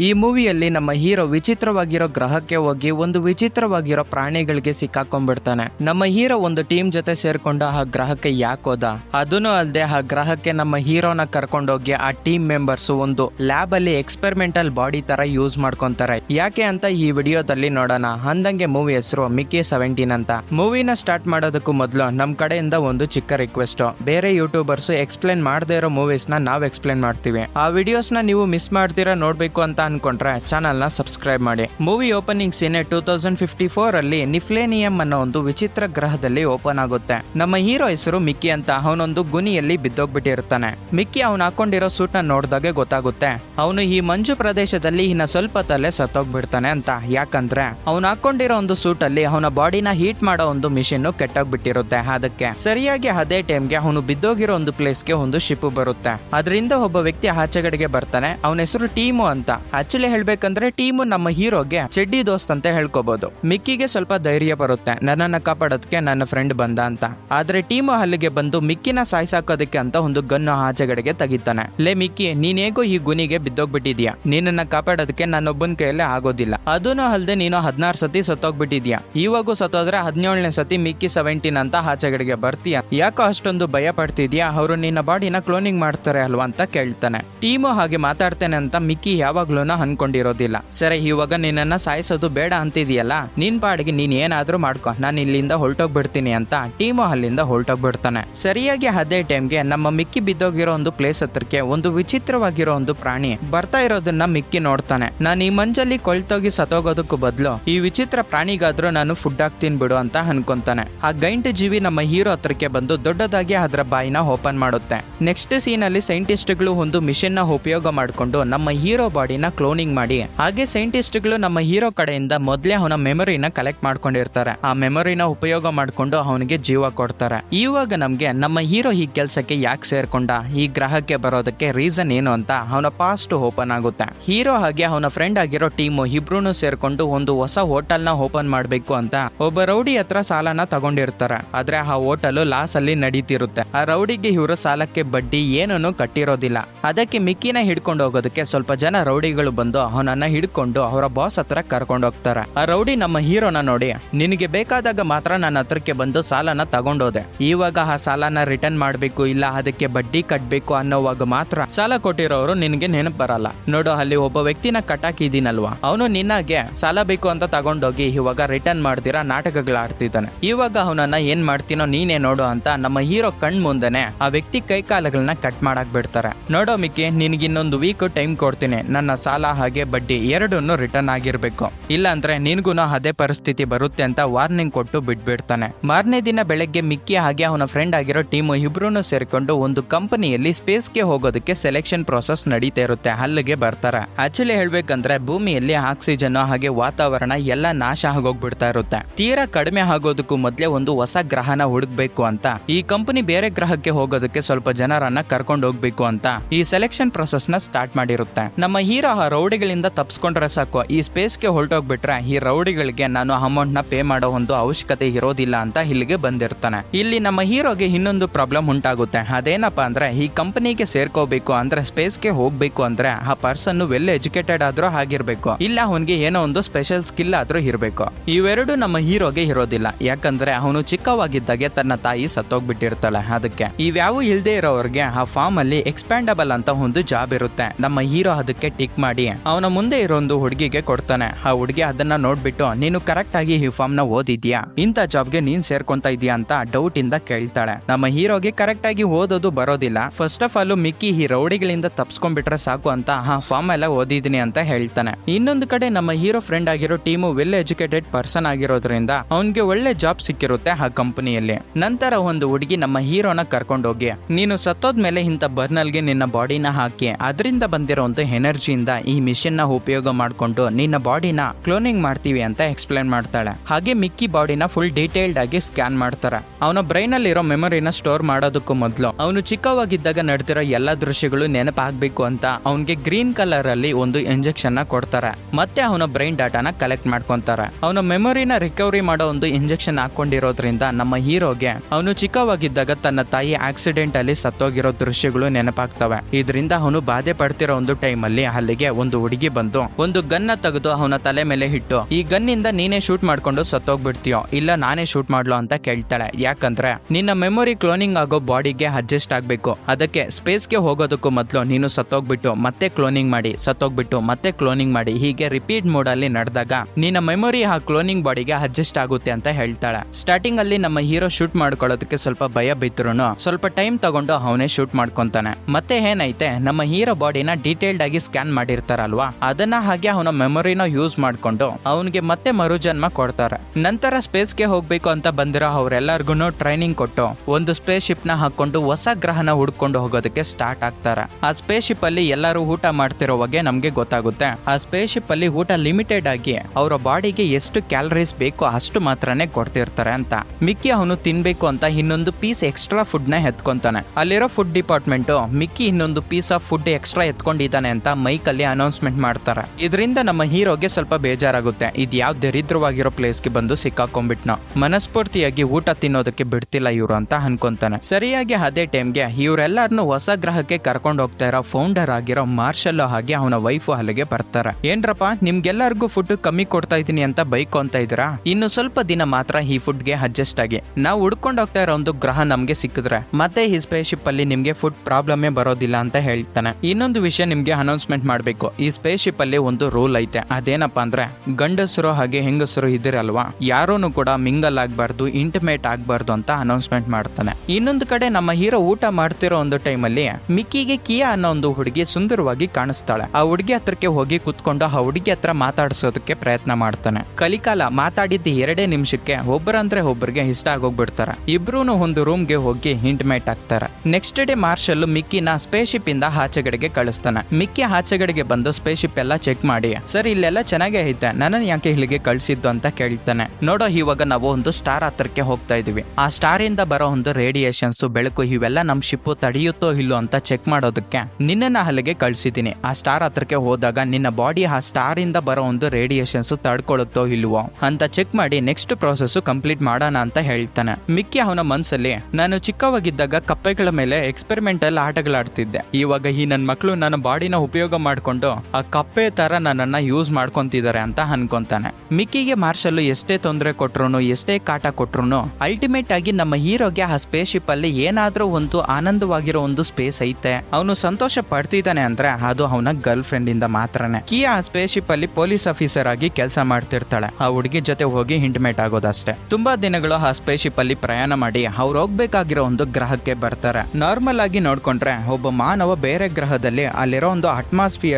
ಈ ಮೂವಿಯಲ್ಲಿ ನಮ್ಮ ಹೀರೋ ವಿಚಿತ್ರವಾಗಿರೋ ಗ್ರಹಕ್ಕೆ ಹೋಗಿ ಒಂದು ವಿಚಿತ್ರವಾಗಿರೋ ಪ್ರಾಣಿಗಳಿಗೆ ಸಿಕ್ಕಾಕೊಂಡ್ಬಿಡ್ತಾನೆ. ನಮ್ಮ ಹೀರೋ ಒಂದು ಟೀಮ್ ಜೊತೆ ಸೇರ್ಕೊಂಡು ಆ ಗ್ರಹಕ್ಕೆ ಯಾಕೆ ಹೋದ? ಅದೂ ಅಲ್ಲದೆ ಆ ಗ್ರಹಕ್ಕೆ ನಮ್ಮ ಹೀರೋನ ಕರ್ಕೊಂಡೋಗಿ ಆ ಟೀಮ್ ಮೆಂಬರ್ಸ್ ಒಂದು ಲ್ಯಾಬ್ ಅಲ್ಲಿ ಎಕ್ಸ್ಪೆರಿಮೆಂಟಲ್ ಬಾಡಿ ತರ ಯೂಸ್ ಮಾಡ್ಕೊಂತಾರೆ. ಯಾಕೆ ಅಂತ ಈ ವಿಡಿಯೋದಲ್ಲಿ ನೋಡೋಣ. ಅಂದಂಗೆ ಮೂವಿ ಹೆಸರು ಮಿಕ್ಕಿ ಸೆವೆಂಟೀನ್ ಅಂತ. ಮೂವಿನ ಸ್ಟಾರ್ಟ್ ಮಾಡೋದಕ್ಕೂ ಮೊದಲು ನಮ್ಮ ಕಡೆಯಿಂದ ಒಂದು ಚಿಕ್ಕ ರಿಕ್ವೆಸ್ಟ್. ಬೇರೆ ಯೂಟ್ಯೂಬರ್ಸ್ ಎಕ್ಸ್ಪ್ಲೇನ್ ಮಾಡದೇ ಇರೋ ಮೂವೀಸ್ನ ನಾವು ಎಕ್ಸ್ಪ್ಲೇನ್ ಮಾಡ್ತೀವಿ. ಆ ವಿಡಿಯೋಸ್ನ ನೀವು ಮಿಸ್ ಮಾಡ್ತೀರಾ ನೋಡ್ಬೇಕು ಅಂತ ಅನ್ಕೊಂಡ್ರೆ ಚಾನಲ್ನ ಸಬ್ಸ್ಕ್ರೈಬ್ ಮಾಡಿ. ಮೂವಿ ಓಪನಿಂಗ್ ಸೀನೆ ಟೂ ತೌಸಂಡ್ ಫಿಫ್ಟಿ ಫೋರ್ ಅಲ್ಲಿ ನಿಫ್ಲೇನಿಯಂ ಅನ್ನೋ ಒಂದು ವಿಚಿತ್ರ ಗ್ರಹದಲ್ಲಿ ಓಪನ್ ಆಗುತ್ತೆ. ನಮ್ಮ ಹೀರೋ ಹೆಸರು ಮಿಕ್ಕಿ ಅಂತ ಅವನೊಂದು ಗುನಿಯಲ್ಲಿ ಬಿದ್ದೋಗ್ಬಿಟ್ಟಿರ್ತಾನೆ. ಮಿಕ್ಕಿ ಅವನು ಹಾಕೊಂಡಿರೋ ಸೂಟ್ನ ನೋಡಿದಾಗೆ ಗೊತ್ತಾಗುತ್ತೆ. ಅವನು ಈ ಮಂಜು ಪ್ರದೇಶದಲ್ಲಿ ಇನ್ನ ಸ್ವಲ್ಪ ತಲೆ ಸತ್ತೋಗ್ಬಿಡ್ತಾನೆ ಅಂತ. ಯಾಕಂದ್ರೆ ಅವನು ಹಾಕೊಂಡಿರೋ ಒಂದು ಸೂಟ್ ಅಲ್ಲಿ ಅವನ ಬಾಡಿನ ಹೀಟ್ ಮಾಡೋ ಒಂದು ಮಿಷಿನ್ ಕೆಟ್ಟೋಗ್ಬಿಟ್ಟಿರುತ್ತೆ. ಅದಕ್ಕೆ ಸರಿಯಾಗಿ ಅದೇ ಟೈಮ್ಗೆ ಅವನು ಬಿದ್ದೋಗಿರೋ ಒಂದು ಪ್ಲೇಸ್ಗೆ ಒಂದು ಶಿಪ್ ಬರುತ್ತೆ. ಅದರಿಂದ ಒಬ್ಬ ವ್ಯಕ್ತಿ ಆಚೆಗಡೆಗೆ ಬರ್ತಾನೆ. ಅವನ ಹೆಸರು ಟೀಮು ಅಂತ. ಆಕ್ಚುಲಿ ಹೇಳ್ಬೇಕಂದ್ರೆ ಟೀಮು ನಮ್ಮ ಹೀರೋಗೆ ಚೆಡ್ಡಿ ದೋಸ್ತ್ ಅಂತ ಹೇಳ್ಕೋಬಹುದು ಮಿಕ್ಕಿಗೆ ಸ್ವಲ್ಪ ಧೈರ್ಯ ಬರುತ್ತೆ. ನನ್ನನ್ನ ಕಾಪಾಡೋದಕ್ಕೆ ನನ್ನ ಫ್ರೆಂಡ್ ಬಂದ ಅಂತ. ಆದ್ರೆ ಟೀಮು ಅಲ್ಲಿಗೆ ಬಂದು ಮಿಕ್ಕಿನ ಸಾಯ್ಸಾಕೋದಕ್ಕೆ ಅಂತ ಒಂದು ಗನ್ನು ಆಚೆಗಡೆಗೆ ತೆಗಿತಾನೆ. ಲೇ ಮಿಕ್ಕಿ ನೀನೇಗೋ ಈ ಗುನಿಗೆ ಬಿದ್ದೋಗ್ಬಿಟ್ಟಿದ್ಯಾ? ನೀನನ್ನ ಕಾಪಾಡೋದಕ್ಕೆ ನನ್ನೊಬ್ಬನ ಕೈಯಲ್ಲೇ ಆಗೋದಿಲ್ಲ. ಅದನ್ನು ಅಲ್ಲದೆ ನೀನು ಹದಿನಾರು ಸತಿ ಸತ್ತೋಗ್ಬಿಟ್ಟಿದ್ಯಾ? ಇವಾಗೂ ಸತ್ತೋದ್ರೆ ಹದಿನೇಳನೇ ಸತಿ ಮಿಕ್ಕಿ ಸೆವೆಂಟೀನ್ ಅಂತ ಆಚೆಗಡೆಗೆ ಬರ್ತೀಯ? ಯಾಕೋ ಅಷ್ಟೊಂದು ಭಯ ಪಡ್ತಿದ್ಯಾ? ಅವರು ನಿನ್ನ ಬಾಡಿನ ಕ್ಲೋನಿಂಗ್ ಮಾಡ್ತಾರೆ ಅಲ್ವಾ ಅಂತ ಕೇಳ್ತಾನೆ. ಟೀಮು ಹಾಗೆ ಮಾತಾಡ್ತೇನೆ ಅಂತ ಮಿಕ್ಕಿ ಯಾವಾಗ್ಲೂ ಅನ್ಕೊಂಡಿರೋದಿಲ್ಲ. ಸರಿ, ಇವಾಗ ನಿನ್ನನ್ನ ಸಾಯಿಸೋದು ಬೇಡ ಅಂತಿದೆಯಲ್ಲ? ನಿನ್ ಪಾಡಿಗೆ ನೀನ್ ಏನಾದ್ರೂ ಮಾಡ್ಕೊ. ನಾನು ಇಲ್ಲಿಂದ ಹೊರಟೋಗ್ಬಿಡ್ತೀನಿ ಅಂತ ಟೀಮು ಅಲ್ಲಿಂದ ಹೊರಟೋಗ್ಬಿಡ್ತಾನೆ. ಸರಿಯಾಗಿ ಅದೇ ಟೈಮ್ಗೆ ನಮ್ಮ ಮಿಕ್ಕಿ ಬಿದ್ದೋಗಿರೋ ಒಂದು ಪ್ಲೇಸ್ ಹತ್ರಕ್ಕೆ ಒಂದು ವಿಚಿತ್ರವಾಗಿರೋ ಒಂದು ಪ್ರಾಣಿ ಬರ್ತಾ ಇರೋದನ್ನ ಮಿಕ್ಕಿ ನೋಡ್ತಾನೆ. ನಾನು ಈ ಮಂಜಲ್ಲಿ ಕೊಳ್ತೋಗಿ ಸತ್ತೋಗೋದಕ್ಕೂ ಬದಲು ಈ ವಿಚಿತ್ರ ಪ್ರಾಣಿಗಾದ್ರೂ ನಾನು ಫುಡ್ ಹಾಕ್ತೀನಿ ಬಿಡು ಅಂತ ಅನ್ಕೊಂತಾನೆ. ಆ ಗೈಂಟ್ ಜೀವಿ ನಮ್ಮ ಹೀರೋ ಹತ್ರಕ್ಕೆ ಬಂದು ದೊಡ್ಡದಾಗಿ ಅದರ ಬಾಯಿನ ಓಪನ್ ಮಾಡುತ್ತೆ. ನೆಕ್ಸ್ಟ್ ಸೀನ್ ಅಲ್ಲಿ ಸೈಂಟಿಸ್ಟ್ಗಳು ಒಂದು ಮಿಷಿನ್ನ ಉಪಯೋಗ ಮಾಡಿಕೊಂಡು ನಮ್ಮ ಹೀರೋ ಬಾಡಿನ ಕ್ಲೋನಿಂಗ್ ಮಾಡಿ, ಹಾಗೆ ಸೈಂಟಿಸ್ಟ್ಗಳು ನಮ್ಮ ಹೀರೋ ಕಡೆಯಿಂದ ಮೊದಲೇ ಅವನ ಮೆಮೊರಿನ ಕಲೆಕ್ಟ್ ಮಾಡ್ಕೊಂಡಿರ್ತಾರೆ. ಆ ಮೆಮೊರಿನ ಉಪಯೋಗ ಮಾಡಿಕೊಂಡು ಅವನಿಗೆ ಜೀವ ಕೊಡ್ತಾರೆ. ಇವಾಗ ನಮ್ಗೆ ನಮ್ಮ ಹೀರೋ ಈ ಕೆಲಸಕ್ಕೆ ಯಾಕೆ ಸೇರ್ಕೊಂಡ, ಈ ಗ್ರಹಕ್ಕೆ ಬರೋದಕ್ಕೆ ರೀಸನ್ ಏನು ಅಂತ ಅವನ ಪಾಸ್ಟ್ ಓಪನ್ ಆಗುತ್ತೆ. ಹೀರೋ ಹಾಗೆ ಅವನ ಫ್ರೆಂಡ್ ಆಗಿರೋ ಟೀಮು ಇಬ್ರು ಸೇರ್ಕೊಂಡು ಒಂದು ಹೊಸ ಹೋಟೆಲ್ನ ಓಪನ್ ಮಾಡ್ಬೇಕು ಅಂತ ಒಬ್ಬ ರೌಡಿ ಹತ್ರ ಸಾಲನ ತಗೊಂಡಿರ್ತಾರೆ. ಆದ್ರೆ ಆ ಹೋಟೆಲ್ ಲಾಸ್ ಅಲ್ಲಿ ನಡೀತಿರುತ್ತೆ. ಆ ರೌಡಿಗೆ ಇವರು ಸಾಲಕ್ಕೆ ಬಡ್ಡಿ ಏನನ್ನು ಕಟ್ಟಿರೋದಿಲ್ಲ. ಅದಕ್ಕೆ ಮಿಕ್ಕಿನ ಹಿಡ್ಕೊಂಡು ಹೋಗೋದಕ್ಕೆ ಸ್ವಲ್ಪ ಜನ ರೌಡಿಗಳು ಬಂದು ಅವನನ್ನ ಹಿಡ್ಕೊಂಡು ಅವರ ಬಾಸ್ ಹತ್ರ ಕರ್ಕೊಂಡು ಹೋಗ್ತಾರೆ. ಆ ರೌಡಿ ನಮ್ಮ ಹೀರೋನ ನೋಡಿ, ನಿನಗೆ ಬೇಕಾದಾಗ ಮಾತ್ರ ನನ್ನ ಹತ್ರಕ್ಕೆ ಬಂದು ಸಾಲನ ತಗೊಂಡೋದೆ. ಇವಾಗ ಆ ಸಾಲನ ರಿಟರ್ನ್ ಮಾಡಬೇಕು, ಇಲ್ಲ ಅದಕ್ಕೆ ಬಡ್ಡಿ ಕಟ್ಟಬೇಕು ಅನ್ನೋವಾಗ ಮಾತ್ರ ಸಾಲ ಕೊಟ್ಟಿರೋರು ನಿನಗೆ ನೆನಪು ಬರಲ್ಲ. ನೋಡು, ಅಲ್ಲಿ ಒಬ್ಬ ವ್ಯಕ್ತಿನ ಕಟಾಕಿದೀನಲ್ವಾ ಅವನು ನಿನ್ನಗೆ ಸಾಲ ಬೇಕು ಅಂತ ತಗೊಂಡೋಗಿ ಇವಾಗ ರಿಟರ್ನ್ ಮಾಡ್ತೀರಾ ನಾಟಕಗಳು ಆಡ್ತಿದ್ದಾನೆ ಇವಾಗ ಅವನನ್ನ ಏನ್ ಮಾಡ್ತೀನೋ ನೀನೇ ನೋಡು ಅಂತ ನಮ್ಮ ಹೀರೋ ಕಣ್ ಮುಂದೆನೆ ಆ ವ್ಯಕ್ತಿ ಕೈ ಕಾಲುಗಳನ್ನ ಕಟ್ ಮಾಡಕ್ ಬಿಡ್ತಾರೆ ನೋಡೋ ಮಿಕ್ಕಿ ನಿನಗೆ ಇನ್ನೊಂದು ವೀಕ್ ಟೈಮ್ ಕೊಡ್ತೀನಿ. ನನ್ನ ಹಾಗೆ ಬಡ್ಡಿ ಎರಡನ್ನು ರಿಟರ್ನ್ ಆಗಿರ್ಬೇಕು. ಇಲ್ಲಾಂದ್ರೆ ನಿನ್ಗೂ ಅದೇ ಪರಿಸ್ಥಿತಿ ಬರುತ್ತೆ ಅಂತ ವಾರ್ನಿಂಗ್ ಕೊಟ್ಟು ಬಿಟ್ಬಿಡ್ತಾನೆ. ಮಾರನೇ ದಿನ ಬೆಳಗ್ಗೆ ಮಿಕ್ಕಿ ಹಾಗೆ ಅವನ ಫ್ರೆಂಡ್ ಆಗಿರೋ ಟೀಮ್ ಇಬ್ರು ಸೇರ್ಕೊಂಡು ಒಂದು ಕಂಪನಿಯಲ್ಲಿ ಸ್ಪೇಸ್ಗೆ ಹೋಗೋದಕ್ಕೆ ಸೆಲೆಕ್ಷನ್ ಪ್ರೋಸೆಸ್ ನಡೀತಾ ಇರುತ್ತೆ, ಅಲ್ಲಿಗೆ ಬರ್ತಾರೆ. ಆಕ್ಚುಲಿ ಹೇಳ್ಬೇಕಂದ್ರೆ ಭೂಮಿಯಲ್ಲಿ ಆಕ್ಸಿಜನ್ ಹಾಗೆ ವಾತಾವರಣ ಎಲ್ಲ ನಾಶ ಆಗೋಗ್ಬಿಡ್ತಾ ಇರುತ್ತೆ. ತೀರಾ ಕಡಿಮೆ ಆಗೋದಕ್ಕೂ ಮೊದಲೇ ಒಂದು ಹೊಸ ಗ್ರಹನ ಹುಡುಕ್ಬೇಕು ಅಂತ. ಈ ಕಂಪನಿ ಬೇರೆ ಗ್ರಹಕ್ಕೆ ಹೋಗೋದಕ್ಕೆ ಸ್ವಲ್ಪ ಜನರನ್ನ ಕರ್ಕೊಂಡು ಹೋಗ್ಬೇಕು ಅಂತ ಈ ಸೆಲೆಕ್ಷನ್ ಪ್ರೊಸೆಸ್ನ ಸ್ಟಾರ್ಟ್ ಮಾಡಿರುತ್ತೆ. ನಮ್ಮ ಹೀರೋ ರೌಡಿಗಳಿಂದ ತಪ್ಪಿಸ್ಕೊಂಡ್ರೆ ಸಾಕು. ಈ ಸ್ಪೇಸ್ಗೆ ಹೊರಟೋಗ್ಬಿಟ್ರೆ ಈ ರೌಡಿಗಳಿಗೆ ನಾನು ಅಮೌಂಟ್ನ ಪೇ ಮಾಡೋ ಒಂದು ಅವಶ್ಯಕತೆ ಇರೋದಿಲ್ಲ ಅಂತ ಇಲ್ಲಿಗೆ ಬಂದಿರ್ತಾನೆ. ಇಲ್ಲಿ ನಮ್ಮ ಹೀರೋಗೆ ಇನ್ನೊಂದು ಪ್ರಾಬ್ಲಮ್ ಉಂಟಾಗುತ್ತೆ. ಅದೇನಪ್ಪ ಅಂದ್ರೆ ಈ ಕಂಪನಿಗೆ ಸೇರ್ಕೋಬೇಕು ಅಂದ್ರೆ ಸ್ಪೇಸ್ಗೆ ಹೋಗ್ಬೇಕು ಅಂದ್ರೆ ಆ ಪರ್ಸನ್ ವೆಲ್ ಎಜುಕೇಟೆಡ್ ಆದ್ರೂ ಆಗಿರ್ಬೇಕು. ಇಲ್ಲ ಅವನಿಗೆ ಏನೋ ಒಂದು ಸ್ಪೆಷಲ್ ಸ್ಕಿಲ್ ಆದ್ರೂ ಇರಬೇಕು. ಇವೆರಡು ನಮ್ಮ ಹೀರೋಗೆ ಇರೋದಿಲ್ಲ. ಯಾಕಂದ್ರೆ ಅವನು ಚಿಕ್ಕವಾಗಿದ್ದಾಗೆ ತನ್ನ ತಾಯಿ ಸತ್ತೋಗ್ಬಿಟ್ಟಿರ್ತಾಳೆ. ಅದಕ್ಕೆ ಇವ್ಯಾವು ಇಲ್ದೇ ಇರೋವ್ರಿಗೆ ಆ ಫಾರ್ಮ್ ಅಲ್ಲಿ ಎಕ್ಸ್ಪ್ಯಾಂಡಬಲ್ ಅಂತ ಒಂದು ಜಾಬ್ ಇರುತ್ತೆ. ನಮ್ಮ ಹೀರೋ ಅದಕ್ಕೆ ಟಿಕ್ ಮಾಡಿ ಅವನ ಮುಂದೆ ಇರೋಂದು ಹುಡುಗಿಗೆ ಕೊಡ್ತಾನೆ. ಆ ಹುಡುಗಿ ಅದನ್ನ ನೋಡ್ಬಿಟ್ಟು, ನೀನು ಕರೆಕ್ಟ್ ಆಗಿ ಈ ಫಾರ್ಮ್ನ ಓದಿದ್ಯಾ? ಇಂಥ ಜಾಬ್ಗೆ ನೀನ್ ಸೇರ್ಕೊಂತ ಇದೀಯಾ? ಅಂತ ಡೌಟ್ ಇಂದ ಕೇಳ್ತಾಳೆ. ನಮ್ಮ ಹೀರೋಗೆ ಕರೆಕ್ಟ್ ಆಗಿ ಓದೋದು ಬರೋದಿಲ್ಲ. ಫಸ್ಟ್ ಆಫ್ ಆಲ್ ಮಿಕ್ಕಿ ಈ ರೌಡಿಗಳಿಂದ ತಪ್ಸ್ಕೊಂಡ್ಬಿಟ್ರೆ ಸಾಕು ಅಂತ ಆ ಫಾರ್ಮ್ ಎಲ್ಲ ಓದಿದೀನಿ ಅಂತ ಹೇಳ್ತಾನೆ. ಇನ್ನೊಂದು ಕಡೆ ನಮ್ಮ ಹೀರೋ ಫ್ರೆಂಡ್ ಆಗಿರೋ ಟೀಮು ವೆಲ್ ಎಜುಕೇಟೆಡ್ ಪರ್ಸನ್ ಆಗಿರೋದ್ರಿಂದ ಅವನ್ಗೆ ಒಳ್ಳೆ ಜಾಬ್ ಸಿಕ್ಕಿರುತ್ತೆ ಆ ಕಂಪನಿಯಲ್ಲಿ ನಂತರ ಒಂದು ಹುಡುಗಿ ನಮ್ಮ ಹೀರೋನ ಕರ್ಕೊಂಡೋಗಿ, ನೀನು ಸತ್ತೋದ್ಮೇಲೆ ಇಂಥ ಬರ್ನಲ್ಗೆ ನಿನ್ನ ಬಾಡಿನ ಹಾಕಿ, ಅದರಿಂದ ಬಂದಿರೋ ಎನರ್ಜಿಯಿಂದ ಈ ಮಿಷನ್ನ ಉಪಯೋಗ ಮಾಡಿಕೊಂಡು ನಿನ್ನ ಬಾಡಿನ ಕ್ಲೋನಿಂಗ್ ಮಾಡ್ತೀವಿ ಅಂತ ಎಕ್ಸ್ಪ್ಲೇನ್ ಮಾಡ್ತಾಳೆ. ಹಾಗೆ ಮಿಕ್ಕಿ ಬಾಡಿನ ಫುಲ್ ಡೀಟೇಲ್ಡ್ ಆಗಿ ಸ್ಕ್ಯಾನ್ ಮಾಡ್ತಾರೆ. ಅವನ ಬ್ರೈನ್ ಅಲ್ಲಿ ಇರೋ ಮೆಮೊರಿನ ಸ್ಟೋರ್ ಮಾಡೋದಕ್ಕೂ ಮೊದಲು. ಅವನು ಚಿಕ್ಕವಾಗಿದ್ದಾಗ ನಡೆದಿರೋ ಎಲ್ಲ ದೃಶ್ಯಗಳು ನೆನಪಾಗಬೇಕು ಅಂತ ಅವನಿಗೆ ಗ್ರೀನ್ ಕಲರ್ ಅಲ್ಲಿ ಒಂದು ಇಂಜೆಕ್ಷನ್ನ ಕೊಡ್ತಾರೆ. ಮತ್ತೆ ಅವನ ಬ್ರೈನ್ ಡಾಟಾನ ಕಲೆಕ್ಟ್ ಮಾಡ್ಕೊಂತಾರೆ. ಅವನ ಮೆಮೊರಿನ ರಿಕವರಿ ಮಾಡೋ ಒಂದು ಇಂಜೆಕ್ಷನ್ ಹಾಕೊಂಡಿರೋದ್ರಿಂದ ನಮ್ಮ ಹೀರೋಗೆ ಅವನು ಚಿಕ್ಕವಾಗಿದ್ದಾಗ ತನ್ನ ತಾಯಿ ಆಕ್ಸಿಡೆಂಟ್ ಅಲ್ಲಿ ಸತ್ತೋಗಿರೋ ದೃಶ್ಯಗಳು ನೆನಪಾಗ್ತವೆ. ಇದರಿಂದ ಅವನು ಬಾಧೆ ಪಡ್ತಿರೋ ಒಂದು ಟೈಮ್ ಅಲ್ಲಿ ಅಲ್ಲಿಗೆ ಒಂದು ಹುಡುಗಿ ಬಂದು, ಒಂದು ಗನ್ನ ತೆಗೆದು ಅವನ ತಲೆ ಮೇಲೆ ಇಟ್ಟು, ಈ ಗನ್ನಿಂದ ನೀನೇ ಶೂಟ್ ಮಾಡ್ಕೊಂಡು ಸತ್ತೋಗ್ಬಿಡ್ತೀಯೋ, ಇಲ್ಲ ನಾನೇ ಶೂಟ್ ಮಾಡ್ಲೋ ಅಂತ ಕೇಳ್ತಾಳೆ. ಯಾಕಂದ್ರೆ, ನಿನ್ನ ಮೆಮೊರಿ ಕ್ಲೋನಿಂಗ್ ಆಗೋ ಬಾಡಿಗೆ ಅಡ್ಜಸ್ಟ್ ಆಗ್ಬೇಕು. ಅದಕ್ಕೆ ಸ್ಪೇಸ್ಗೆ ಹೋಗೋದಕ್ಕೂ ಮೊದಲು ನೀನು ಸತ್ತೋಗ್ಬಿಟ್ಟು, ಮತ್ತೆ ಕ್ಲೋನಿಂಗ್ ಮಾಡಿ, ಸತ್ತೋಗ್ಬಿಟ್ಟು, ಮತ್ತೆ ಕ್ಲೋನಿಂಗ್ ಮಾಡಿ, ಹೀಗೆ ರಿಪೀಟ್ ಮೋಡ್ ಅಲ್ಲಿ ನಡೆದಾಗ, ನಿನ್ನ ಮೆಮೊರಿ ಆ ಕ್ಲೋನಿಂಗ್ ಬಾಡಿಗೆ ಅಡ್ಜಸ್ಟ್ ಆಗುತ್ತೆ ಅಂತ ಹೇಳ್ತಾಳೆ. ಸ್ಟಾರ್ಟಿಂಗ್ ಅಲ್ಲಿ ನಮ್ಮ ಹೀರೋ ಶೂಟ್ ಮಾಡ್ಕೊಳ್ಳೋದಕ್ಕೆ ಸ್ವಲ್ಪ ಭಯ ಬಿದ್ರು ಸ್ವಲ್ಪ ಟೈಮ್ ತಗೊಂಡು ಅವನೇ ಶೂಟ್ ಮಾಡ್ಕೊಂತಾನೆ. ಮತ್ತೆ ಏನೈತೆ, ನಮ್ಮ ಹೀರೋ ಬಾಡಿನ ಡೀಟೇಲ್ಡ್ ಆಗಿ ಸ್ಕ್ಯಾನ್ ಮಾಡಿರ್ತಾರಲ್ವಾ ಅದನ್ನ ಹಾಗೆ ಅವನ ಮೆಮೊರಿನ ಯೂಸ್ ಮಾಡ್ಕೊಂಡು ಅವನಿಗೆ ಮತ್ತೆ ಮರುಜನ್ಮ ಕೊಡ್ತಾರೆ. ನಂತರ ಸ್ಪೇಸ್ಗೆ ಹೋಗ್ಬೇಕು ಅಂತ ಬಂದಿರೋ ಅವರೆಲ್ಲರಿಗೂ ಟ್ರೈನಿಂಗ್ ಕೊಟ್ಟು ಒಂದು ಸ್ಪೇಸ್ ಶಿಪ್ನ ಹಾಕೊಂಡು ಹೊಸ ಗ್ರಹನ ಹುಡ್ಕೊಂಡು ಹೋಗೋದಕ್ಕೆ ಸ್ಟಾರ್ಟ್ ಆಗ್ತಾರೆ. ಆ ಸ್ಪೇಸ್ ಶಿಪ್ ಅಲ್ಲಿ ಎಲ್ಲರೂ ಊಟ ಮಾಡ್ತಿರೋವಾಗೆ ನಮ್ಗೆ ಗೊತ್ತಾಗುತ್ತೆ. ಆ ಸ್ಪೇಸ್ ಶಿಪ್ ಅಲ್ಲಿ ಊಟ ಲಿಮಿಟೆಡ್ ಆಗಿ ಅವರ ಬಾಡಿಗೆ ಎಷ್ಟು ಕ್ಯಾಲರೀಸ್ ಬೇಕೋ ಅಷ್ಟು ಮಾತ್ರನೇ ಕೊಡ್ತಿರ್ತಾರೆ ಅಂತ. ಮಿಕ್ಕಿ ಅವನು ತಿನ್ಬೇಕು ಅಂತ ಇನ್ನೊಂದು ಪೀಸ್ ಎಕ್ಸ್ಟ್ರಾ ಫುಡ್ನ ಎತ್ಕೊಂತಾನೆ. ಅಲ್ಲಿರೋ ಫುಡ್ ಡಿಪಾರ್ಟ್ಮೆಂಟ್ ಮಿಕ್ಕಿ ಇನ್ನೊಂದು ಪೀಸ್ ಆಫ್ ಫುಡ್ ಎಕ್ಸ್ಟ್ರಾ ಎತ್ಕೊಂಡಿದ್ದಾನೆ ಅಂತ ಮೈಕ್ ಅಲ್ಲಿ ಅನೌನ್ಸ್ಮೆಂಟ್ ಮಾಡ್ತಾರೆ. ಇದರಿಂದ ನಮ್ಮ ಹೀರೋಗೆ ಸ್ವಲ್ಪ ಬೇಜಾರಾಗುತ್ತೆ. ಇದು ಯಾವ ದರಿದ್ರವಾಗಿರೋ ಪ್ಲೇಸ್ಗೆ ಬಂದು ಸಿಕ್ಕಾಕೊಂಡ್ಬಿಟ್ನ. ಮನಸ್ಫೂರ್ತಿಯಾಗಿ ಊಟ ತಿನ್ನೋದಕ್ಕೆ ಬಿಡ್ತಿಲ್ಲ ಇವರು ಅಂತ ಅನ್ಕೊಂತಾನೆ. ಸರಿಯಾಗಿ ಅದೇ ಟೈಮ್ಗೆ ಇವರೆಲ್ಲರನ್ನು ಹೊಸ ಗ್ರಹಕ್ಕೆ ಕರ್ಕೊಂಡು ಹೋಗ್ತಾ ಇರೋ ಫೌಂಡರ್ ಆಗಿರೋ ಮಾರ್ಷಲ್ ಹಾಗೆ ಅವನ ವೈಫ್ ಅಲ್ಲಿಗೆ ಬರ್ತಾರೆ. ಏನ್ರಪ್ಪ, ನಿಮ್ಗೆಲ್ಲರಿಗೂ ಫುಡ್ ಕಮ್ಮಿ ಕೊಡ್ತಾ ಇದೀನಿ ಅಂತ ಬೈಕ್ ಅಂತ ಇದೀರಾ ಇನ್ನು ಸ್ವಲ್ಪ ದಿನ ಮಾತ್ರ ಈ ಫುಡ್ಗೆ ಅಡ್ಜಸ್ಟ್ ಆಗಿ. ನಾವು ಹುಡ್ಕೊಂಡು ಹೋಗ್ತಾ ಇರೋ ಒಂದು ಗ್ರಹ ನಮ್ಗೆ ಸಿಕ್ಕಿದ್ರೆ, ಮತ್ತೆ ಈ ಸ್ಪೇಸ್ ಶಿಪ್ ಅಲ್ಲಿ ನಿಮ್ಗೆ ಫುಡ್ ಪ್ರಾಬ್ಲಮ್ ಬರೋದಿಲ್ಲ ಅಂತ ಹೇಳ್ತಾನೆ. ಇನ್ನೊಂದು ವಿಷಯ ನಿಮ್ಗೆ ಅನೌನ್ಸ್ಮೆಂಟ್ ಮಾಡ್ಬೇಕು. ಈ ಸ್ಪೇಸ್ಶಿಪ್ ಅಲ್ಲಿ ಒಂದು ರೂಲ್ ಐತೆ. ಅದೇನಪ್ಪ ಅಂದ್ರೆ, ಗಂಡಸರು ಹಾಗೆ ಹೆಂಗಸರು ಇದಿರಲ್ವಾ ಯಾರೂನು ಕೂಡ ಮಿಂಗಲ್ ಆಗ್ಬಾರ್ದು ಇಂಟಿಮೇಟ್ ಆಗ್ಬಾರ್ದು ಅಂತ ಅನೌನ್ಸ್ಮೆಂಟ್ ಮಾಡ್ತಾನೆ. ಇನ್ನೊಂದು ಕಡೆ ನಮ್ಮ ಹೀರೋ ಊಟ ಮಾಡ್ತಿರೋ ಒಂದು ಟೈಮಲ್ಲಿ ಮಿಕ್ಕಿಗೆ ಕಿಯಾ ಅನ್ನೋ ಒಂದು ಹುಡುಗಿ ಸುಂದರವಾಗಿ ಕಾಣಿಸ್ತಾಳೆ. ಆ ಹುಡುಗಿ ಹತ್ರಕ್ಕೆ ಹೋಗಿ ಕುತ್ಕೊಂಡು ಆ ಹುಡುಗಿ ಹತ್ರ ಮಾತಾಡಿಸೋದಕ್ಕೆ ಪ್ರಯತ್ನ ಮಾಡ್ತಾನೆ. ಕಲಿಕಾಲ ಮಾತಾಡಿದ್ದ ಎರಡೇ ನಿಮಿಷಕ್ಕೆ ಒಬ್ಬರಂದ್ರೆ ಒಬ್ಬರಿಗೆ ಇಷ್ಟ ಆಗೋಗ್ಬಿಡ್ತಾರೆ. ಇಬ್ರು ಒಂದು ರೂಮ್ಗೆ ಹೋಗಿ ಇಂಟಿಮೇಟ್ ಆಗ್ತಾರೆ. ನೆಕ್ಸ್ಟ್ ಡೇ ಮಾರ್ಷಲ್ ಮಿಕ್ಕಿನ ಸ್ಪೇಸ್ ಶಿಪ್ ಇಂದ ಆಚೆಗಡೆಗೆ ಕಳಿಸ್ತಾನೆ. ಮಿಕ್ಕಿ ಆಚೆಗಡೆಗೆ ಬಂದು ಸ್ಪೇಸ್ ಶಿಪ್ ಎಲ್ಲ ಚೆಕ್ ಮಾಡಿ. ಸರ್, ಇಲ್ಲೆಲ್ಲ ಚೆನ್ನಾಗೇ ಐತೆ. ನನ್ನನ್ನು ಯಾಕೆ ಇಲ್ಲಿಗೆ ಕಳಿಸಿದ್ದು? ಅಂತ ಕೇಳ್ತಾನೆ. ನೋಡೋ ಇವಾಗ ನಾವು ಒಂದು ಸ್ಟಾರ್ ಹತ್ರಕ್ಕೆ ಹೋಗ್ತಾ ಇದೀವಿ ಆ ಸ್ಟಾರ್ ಇಂದ ಬರೋ ಒಂದು ರೇಡಿಯೇಷನ್ಸ್ ಬೆಳಕು ಇವೆಲ್ಲ ನಮ್ ಶಿಪ್ ತಡೆಯುತ್ತೋ ಇಲ್ಲೋ ಅಂತ ಚೆಕ್ ಮಾಡೋದಕ್ಕೆ ನಿನ್ನನ್ನ ಅಲ್ಲಿಗೆ ಕಳ್ಸಿದೀನಿ ಆ ಸ್ಟಾರ್ ಹತ್ರಕ್ಕೆ ಹೋದಾಗ ನಿನ್ನ ಬಾಡಿ ಆ ಸ್ಟಾರ್ ಇಂದ ಬರೋ ಒಂದು ರೇಡಿಯೇಷನ್ಸ್ ತಡ್ಕೊಳ್ಳುತ್ತೋ ಇಲ್ವೋ ಅಂತ ಚೆಕ್ ಮಾಡಿ ನೆಕ್ಸ್ಟ್ ಪ್ರೋಸೆಸ್ ಕಂಪ್ಲೀಟ್ ಮಾಡೋಣ ಅಂತ ಹೇಳ್ತಾನೆ. ಮಿಕ್ಕಿ ಅವನ ಮನ್ಸಲ್ಲಿ, ನಾನು ಚಿಕ್ಕವಾಗಿದ್ದಾಗ ಕಪ್ಪೆಗಳ ಮೇಲೆ ಎಕ್ಸ್ಪೆರಿಮೆಂಟಲ್ ಆಟಗಳಾಡ್ತಿದ್ದೆ. ಇವಾಗ ಈ ನನ್ನ ಮಕ್ಕಳು ನನ್ನ ಬಾಡಿನ ಉಪಯೋಗ ಮಾಡ್ಕೊಂಡು ಆ ಕಪ್ಪೆ ತರ ನನ್ನನ್ನ ಯೂಸ್ ಮಾಡ್ಕೊಂತಿದ್ದಾರೆ ಅಂತ ಅನ್ಕೊಂತಾನೆ. ಮಿಕ್ಕಿಗೆ ಮಾರ್ಷಲ್ ಎಷ್ಟೇ ತೊಂದರೆ ಕೊಟ್ರು ಎಷ್ಟೇ ಕಾಟ ಕೊಟ್ರು ಅಲ್ಟಿಮೇಟ್ ಆಗಿ ನಮ್ಮ ಹೀರೋಗೆ ಆ ಸ್ಪೇಸ್ ಶಿಪ್ ಅಲ್ಲಿ ಏನಾದ್ರೂ ಒಂದು ಆನಂದವಾಗಿರೋ ಒಂದು ಸ್ಪೇಸ್ ಐತೆ. ಅವನು ಸಂತೋಷ ಪಡ್ತಿದ್ದಾನೆ ಅಂದ್ರೆ ಅದು ಅವನ ಗರ್ಲ್ ಫ್ರೆಂಡ್ ಇಂದ ಮಾತ್ರನೇ. ಕಿಯಾ ಆ ಸ್ಪೇಸ್ ಶಿಪ್ ಅಲ್ಲಿ ಪೊಲೀಸ್ ಆಫೀಸರ್ ಆಗಿ ಕೆಲಸ ಮಾಡ್ತಿರ್ತಾಳೆ. ಆ ಹುಡುಗಿ ಜೊತೆ ಹೋಗಿ ಇಂಟಿಮೇಟ್ ಆಗೋದಷ್ಟೇ. ತುಂಬಾ ದಿನಗಳು ಆ ಸ್ಪೇಸ್ ಶಿಪ್ ಅಲ್ಲಿ ಪ್ರಯಾಣ ಮಾಡಿ ಅವ್ರು ಹೋಗ್ಬೇಕಾಗಿರೋ ಒಂದು ಗ್ರಹಕ್ಕೆ ಬರ್ತಾರೆ. ನಾರ್ಮಲ್ ಆಗಿ ನೋಡ್ಕೊಂಡ್ರೆ ಒಬ್ಬ ಮಾನವ ಬೇರೆ ಗ್ರಹದಲ್ಲಿ ಅಲ್ಲಿರೋ ಒಂದು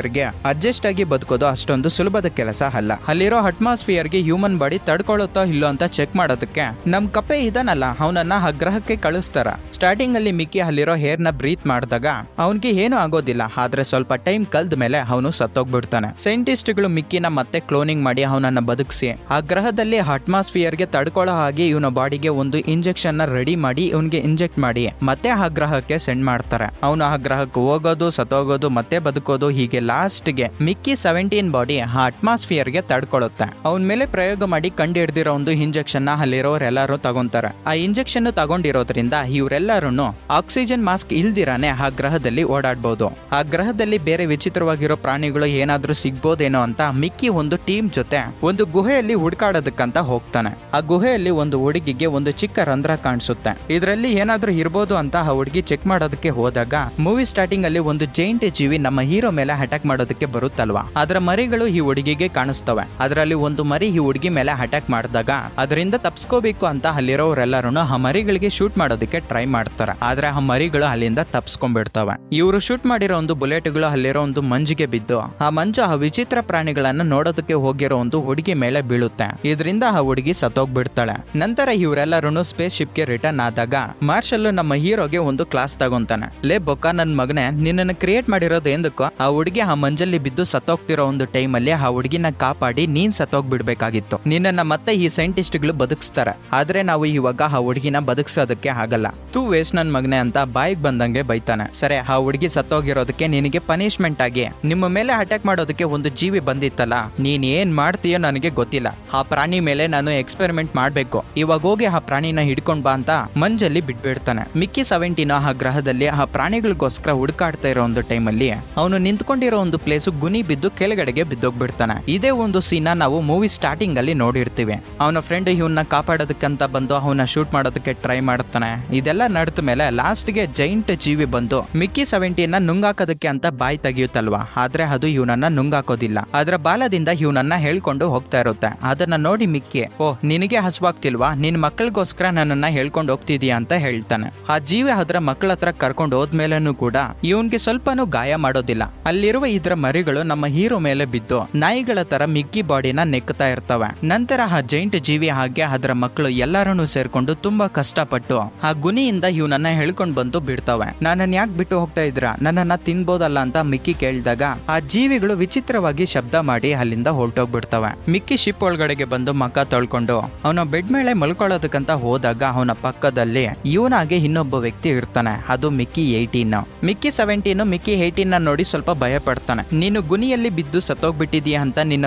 ಅಟ್ಮಾಸ್ಫಿಯರ್ಗೆ ಅಡ್ಜಸ್ಟ್ ಆಗಿ ಬದುಕೋದು ಅಷ್ಟೊಂದು ಸುಲಭದ ಕೆಲಸ ಅಲ್ಲ. ಅಲ್ಲಿರೋ ಅಟ್ಮಾಸ್ಫಿಯರ್ಗೆ ಹ್ಯೂಮನ್ ಬಾಡಿ ತಡ್ಕೊಳ್ಳುತ್ತೋ ಇಲ್ಲೋ ಅಂತ ಚೆಕ್ ಮಾಡೋದಕ್ಕೆ ನಮ್ ಕಪ್ಪೆ ಇದನ್ನಲ್ಲ ಅವನನ್ನ ಆ ಗ್ರಹಕ್ಕೆ ಕಳಿಸ್ತಾರ. ಸ್ಟಾರ್ಟಿಂಗ್ ಅಲ್ಲಿ ಮಿಕ್ಕಿ ಅಲ್ಲಿರೋ ಹೇರ್ನ ಬ್ರೀತ್ ಮಾಡಿದಾಗ ಅವನಿಗೆ ಏನು ಆಗೋದಿಲ್ಲ, ಆದ್ರೆ ಸ್ವಲ್ಪ ಟೈಮ್ ಕಲ್ದ ಮೇಲೆ ಅವನು ಸತ್ತೋಗ್ಬಿಡ್ತಾನೆ. ಸೈಂಟಿಸ್ಟ್ಗಳು ಮಿಕ್ಕಿನ ಮತ್ತೆ ಕ್ಲೋನಿಂಗ್ ಮಾಡಿ ಅವನನ್ನ ಬದುಕಿಸಿ. ಆ ಗ್ರಹದಲ್ಲಿ ಅಟ್ಮಾಸ್ಫಿಯರ್ಗೆ ತಡ್ಕೊಳ್ಳೋ ಹಾಗೆ ಇವನ ಬಾಡಿಗೆ ಒಂದು ಇಂಜೆಕ್ಷನ್ನ ರೆಡಿ ಮಾಡಿ ಇವನ್ಗೆ ಇಂಜೆಕ್ಟ್ ಮಾಡಿ, ಮತ್ತೆ ಆ ಗ್ರಹಕ್ಕೆ ಸೆಂಡ್ ಮಾಡ್ತಾರೆ. ಅವನು ಆ ಗ್ರಹಕ್ಕೆ ಹೋಗೋದು, ಸತ್ತೋಗೋದು, ಮತ್ತೆ ಬದುಕೋದು ಹೀಗೆ ಲಾಸ್ಟ್ಗೆ ಮಿಕ್ಕಿ ಸೆವೆಂಟೀನ್ ಬಾಡಿ ಆ ಅಟ್ಮಾಸ್ಫಿಯರ್ಗೆ ತಡ್ಕೊಳ್ಳುತ್ತೆ ಅವನ ಮೇಲೆ ಪ್ರಯೋಗ ಮಾಡಿ ಕಂಡು ಹಿಡ್ದಿರೋ ಒಂದು ಇಂಜೆಕ್ಷನ್ ಅಲ್ಲಿರೋರೆಲ್ಲರೂ ತಗೊಂತಾರೆ. ಆ ಇಂಜೆಕ್ಷನ್ ತಗೊಂಡಿರೋದ್ರಿಂದ ಇವರೆಲ್ಲರೂ ಆಕ್ಸಿಜನ್ ಮಾಸ್ಕ್ ಇಲ್ದಿರಾನೆ ಆ ಗ್ರಹದಲ್ಲಿ ಓಡಾಡ್ಬೋದು. ಆ ಗ್ರಹದಲ್ಲಿ ಬೇರೆ ವಿಚಿತ್ರವಾಗಿರೋ ಪ್ರಾಣಿಗಳು ಏನಾದ್ರೂ ಸಿಗ್ಬೋದೇನೋ ಅಂತ ಮಿಕ್ಕಿ ಒಂದು ಟೀಮ್ ಜೊತೆ ಒಂದು ಗುಹೆಯಲ್ಲಿ ಹುಡ್ಕಾಡೋದಕ್ಕಂತ ಹೋಗ್ತಾನೆ. ಆ ಗುಹೆಯಲ್ಲಿ ಒಂದು ಹುಡುಗಿಗೆ ಒಂದು ಚಿಕ್ಕ ರಂಧ್ರ ಕಾಣಿಸುತ್ತೆ. ಇದರಲ್ಲಿ ಏನಾದ್ರೂ ಇರ್ಬೋದು ಅಂತ ಆ ಹುಡುಗಿ ಚೆಕ್ ಮಾಡೋದಕ್ಕೆ ಹೋದಾಗ ಮೂವಿ ಸ್ಟಾರ್ಟಿಂಗ್ ಅಲ್ಲಿ ಒಂದು ಜೈಂಟ್ ಜೀವಿ ನಮ್ಮ ಹೀರೋ ಮೇಲೆ ಅಟ್ಯಾಕ್ ಮಾಡೋದಕ್ಕೆ ಬರುತ್ತಲ್ವಾ? ಅದರ ಮರಿಗಳು ಈ ಹುಡುಗಿಗೆ ಕಾಣಿಸ್ತವೆ. ಅದರಲ್ಲಿ ಒಂದು ಮರಿ ಈ ಹುಡುಗಿ ಮೇಲೆ ಅಟ್ಯಾಕ್ ಮಾಡಿದಾಗ, ಅದರಿಂದ ತಪ್ಸ್ಕೋಬೇಕು ಅಂತ ಅಲ್ಲಿರೋರೆಲ್ಲರೂ ಆ ಮರಿಗಳಿಗೆ ಶೂಟ್ ಮಾಡೋದಕ್ಕೆ ಟ್ರೈ ಮಾಡ್ತಾರೆ. ಆದ್ರೆ ಆ ಮರಿಗಳು ಅಲ್ಲಿಂದ ತಪ್ಸ್ಕೊಂಡ್ಬಿಡ್ತವೆ. ಇವರು ಶೂಟ್ ಮಾಡಿರೋ ಒಂದು ಬುಲೆಟ್ಗಳು ಅಲ್ಲಿರೋ ಒಂದು ಮಂಜಿಗೆ ಬಿದ್ದು, ಆ ಮಂಜು ಆ ವಿಚಿತ್ರ ಪ್ರಾಣಿಗಳನ್ನ ನೋಡೋದಕ್ಕೆ ಹೋಗಿರೋ ಒಂದು ಹುಡುಗಿ ಮೇಲೆ ಬೀಳುತ್ತೆ. ಇದರಿಂದ ಆ ಹುಡುಗಿ ಸತ್ತೋಗ್ಬಿಡ್ತಾಳೆ. ನಂತರ ಇವರೆಲ್ಲರೂ ಸ್ಪೇಸ್ ಶಿಪ್ಗೆ ರಿಟರ್ನ್ ಆದಾಗ ಮಾರ್ಷಲ್ ನಮ್ಮ ಹೀರೋಗೆ ಒಂದು ಕ್ಲಾಸ್ ತಗೊಂತಾನೆ. ಲೇ ಬೊಕ್ಕ ನನ್ ಮಗನೇ, ನಿನ್ನನ್ನು ಕ್ರಿಯೇಟ್ ಮಾಡಿರೋದು ಎಂದಕ್ಕೋ, ಆ ಹುಡುಗಿ ಆ ಮಂಜಲ್ಲಿ ಬಿದ್ದು ಸತ್ತೋಗ್ತಿರೋ ಒಂದು ಟೈಮಲ್ಲಿ ಆ ಹುಡುಗಿನ ಕಾಪಾಡಿ ನೀನ್ ಸತ್ತೋಗ್ಬಿಡ್ಬೇಕಾಗಿತ್ತು. ನಿನ್ನನ್ನ ಮತ್ತೆ ಈ ಸೈಂಟಿಸ್ಟ್ಗಳು ಬದುಕಿಸ್ತಾರೆ. ಆದ್ರೆ ನಾವು ಇವಾಗ ಆ ಹುಡುಗಿನ ಬದುಕ್ಸೋದಕ್ಕೆ ಆಗಲ್ಲ. ತೂ ವೇಸ್ಟ್ ನನ್ ಮಗನೆ ಅಂತ ಬಾಯಿಗೆ ಬಂದಂಗೆ ಬೈತಾನೆ. ಸರಿ, ಆ ಹುಡುಗಿ ಸತ್ತೋಗಿರೋದಕ್ಕೆ ನಿನಗೆ ಪನಿಷ್ಮೆಂಟ್ ಆಗಿ. ನಿಮ್ಮ ಮೇಲೆ ಅಟ್ಯಾಕ್ ಮಾಡೋದಕ್ಕೆ ಒಂದು ಜೀವಿ ಬಂದಿತ್ತಲ್ಲ. ನೀನ್ ಏನ್ ಮಾಡ್ತೀಯೋ ನನಗೆ ಗೊತ್ತಿಲ್ಲ. ಆ ಪ್ರಾಣಿ ಮೇಲೆ ನಾನು ಎಕ್ಸ್ಪೆರಿಮೆಂಟ್ ಮಾಡ್ಬೇಕು. ಇವಾಗ ಹೋಗಿ ಆ ಪ್ರಾಣಿನ ಹಿಡ್ಕೊಂಡ್ ಬಾ ಅಂತ ಮಂಜಲ್ಲಿ ಬಿಟ್ಬಿಡ್ತಾನೆ. ಮಿಕ್ಕಿ ಸೆವೆಂಟಿನ ಆ ಗ್ರಹದಲ್ಲಿ ಆ ಪ್ರಾಣಿಗಳಿಗೋಸ್ಕರ ಹುಡುಕಾಡ್ತಾ ಇರೋ ಒಂದು ಟೈಮಲ್ಲಿ ಅವನು ನಿಂತ್ಕೊಂಡಿರೋ ಇರೋ ಒಂದು ಪ್ಲೇಸ್ ಗುನಿ ಬಿದ್ದು ಕೆಳಗಡೆಗೆ ಬಿದ್ದೋಗ್ಬಿಡ್ತಾನೆ. ಇದೇ ಒಂದು ಸೀನ ನಾವು ಮೂವಿ ಸ್ಟಾರ್ಟಿಂಗ್ ಅಲ್ಲಿ ನೋಡಿರ್ತೀವಿ. ಅವನ ಫ್ರೆಂಡ್ ಇವನ್ನ ಕಾಪಾಡೋದಕ್ಕಂತ ಬಂದು ಅವನ ಶೂಟ್ ಮಾಡೋದಕ್ಕೆ ಟ್ರೈ ಮಾಡ್ತಾನೆ. ಇದೆಲ್ಲ ನಡೆದ ಮೇಲೆ ಲಾಸ್ಟ್ಗೆ ಜೈಂಟ್ ಜೀವಿ ಬಂದು ಮಿಕ್ಕಿ ಸೆವೆಂಟಿನ ನುಂಗಾಕೋದಕ್ಕೆ ಅಂತ ಬಾಯಿ ತೆಗೆಯುತ್ತಲ್ವಾ? ಆದ್ರೆ ಅದು ಇವನನ್ನ ನುಂಗಾಕೋದಿಲ್ಲ. ಅದರ ಬಾಲದಿಂದ ಇವನನ್ನ ಹೇಳ್ಕೊಂಡು ಹೋಗ್ತಾ ಇರುತ್ತೆ. ಅದನ್ನ ನೋಡಿ ಮಿಕ್ಕಿ ಓ ನಿನಗೆ ಹಸುವಾಗ್ತಿಲ್ವಾ? ನಿನ್ ಮಕ್ಕಳಿಗೋಸ್ಕರ ನನ್ನನ್ನ ಹೇಳ್ಕೊಂಡು ಹೋಗ್ತಿದ್ಯಾ ಅಂತ ಹೇಳ್ತಾನೆ. ಆ ಜೀವಿ ಅದರ ಮಕ್ಕಳ ಹತ್ರ ಕರ್ಕೊಂಡು ಹೋದ್ಮೇಲೂ ಕೂಡ ಇವನ್ಗೆ ಸ್ವಲ್ಪನೂ ಗಾಯ ಮಾಡೋದಿಲ್ಲ. ಅಲ್ಲಿರುವ ಇದ್ರ ಮರಿಗಳು ನಮ್ಮ ಹೀರೋ ಮೇಲೆ ಬಿದ್ದು ನಾಯಿಗಳ ತರ ಮಿಕ್ಕಿ ಬಾಡಿನ ನೆಕ್ತಾ ಇರ್ತವೆ. ನಂತರ ಆ ಜೈಂಟ್ ಜೀವಿ ಹಾಗೆ ಅದರ ಮಕ್ಕಳು ಎಲ್ಲರನ್ನೂ ಸೇರ್ಕೊಂಡು ತುಂಬಾ ಕಷ್ಟಪಟ್ಟು ಆ ಗುನಿಯಿಂದ ಇವನನ್ನ ಹೇಳ್ಕೊಂಡ್ ಬಂದು ಬಿಡ್ತವೆ. ನನ್ನನ್ನ ಯಾಕೆ ಬಿಟ್ಟು ಹೋಗ್ತಾ ಇದ್ರ ನನ್ನನ್ನ ತಿನ್ಬೋದಲ್ಲ ಅಂತ ಮಿಕ್ಕಿ ಕೇಳಿದಾಗ ಆ ಜೀವಿಗಳು ವಿಚಿತ್ರವಾಗಿ ಶಬ್ದ ಮಾಡಿ ಅಲ್ಲಿಂದ ಹೊರಟೋಗ್ಬಿಡ್ತವೆ. ಮಿಕ್ಕಿ ಶಿಪ್ ಒಳಗಡೆಗೆ ಬಂದು ಮಕ್ಕ ತೊಳ್ಕೊಂಡು ಅವನ ಬೆಡ್ ಮೇಲೆ ಮಲ್ಕೊಳ್ಳೋದಕ್ಕಂತ ಹೋದಾಗ ಅವನ ಪಕ್ಕದಲ್ಲಿ ಇವನಾಗೆ ಇನ್ನೊಬ್ಬ ವ್ಯಕ್ತಿ ಇರ್ತಾನೆ. ಅದು Mickey eighteen Mickey seventeen Mickey eighteen ನೋಡಿ ಸ್ವಲ್ಪ ಭಯ ಪಡ್ತಾನೆ ನೀನು ಗುನಿಯಲ್ಲಿ ಬಿದ್ದು ಸತ್ತೋಗ್ಬಿಟ್ಟಿದೀಯ ಅಂತ ನಿನ್ನ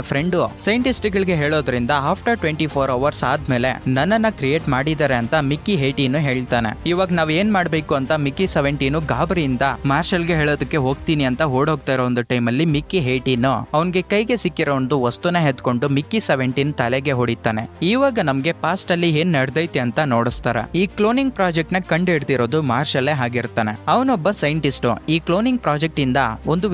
ಸೈಂಟಿಸ್ಟ್ ಗಳಿಗೆ ಹೇಳೋದ್ರಿಂದ ಆಫ್ಟರ್ ಟ್ವೆಂಟಿ ಫೋರ್ ಅವರ್ಸ್ ಆದ್ಮೇಲೆ ನನ್ನನ್ನ ಕ್ರಿಯೇಟ್ ಮಾಡಿದ್ದಾರೆ ಅಂತ ಮಿಕ್ಕಿ ಏಯ್ಟೀನು ಹೇಳ್ತಾನೆ. ಇವಾಗ ನಾವ್ ಏನ್ ಮಾಡ್ಬೇಕು ಅಂತ ಮಿಕ್ಕಿ ಸೆವೆಂಟೀನು ಗಾಬರಿಯಿಂದ ಮಾರ್ಷಲ್ಗೆ ಹೇಳೋದಕ್ಕೆ ಹೋಗ್ತೀನಿ ಅಂತ ಓಡೋಗ್ತಾ ಇರೋ ಒಂದು ಅಲ್ಲಿ ಮಿಕ್ಕಿ ಹೇಟಿನ ಅವನ್ಗೆ ಕೈಗೆ ಸಿಕ್ಕಿರೋ ಒಂದು ವಸ್ತುನ ಎತ್ಕೊಂಡು ಮಿಕ್ಕಿ ಸೆವೆಂಟೀನ್ ತಲೆಗೆ ಹೊಡಿತಾನೆ. ಇವಾಗ ನಮ್ಗೆ ಪಾಸ್ಟ್ ಅಲ್ಲಿ ಏನ್ ನಡೆದೈತೆ ಅಂತ ನೋಡಿಸ್ತಾರ. ಈ ಕ್ಲೋನಿಂಗ್ ಪ್ರಾಜೆಕ್ಟ್ನ ಕಂಡು ಹಿಡ್ದಿರೋದು ಮಾರ್ಷಲ್ಲೇ ಆಗಿರ್ತಾನೆ ಅವನೊಬ್ಬ ಸೈಂಟಿಸ್ಟ್ ಈ ಕ್ಲೋನಿಂಗ್ ಪ್ರಾಜೆಕ್ಟ್ ಇಂದ ಒಂದು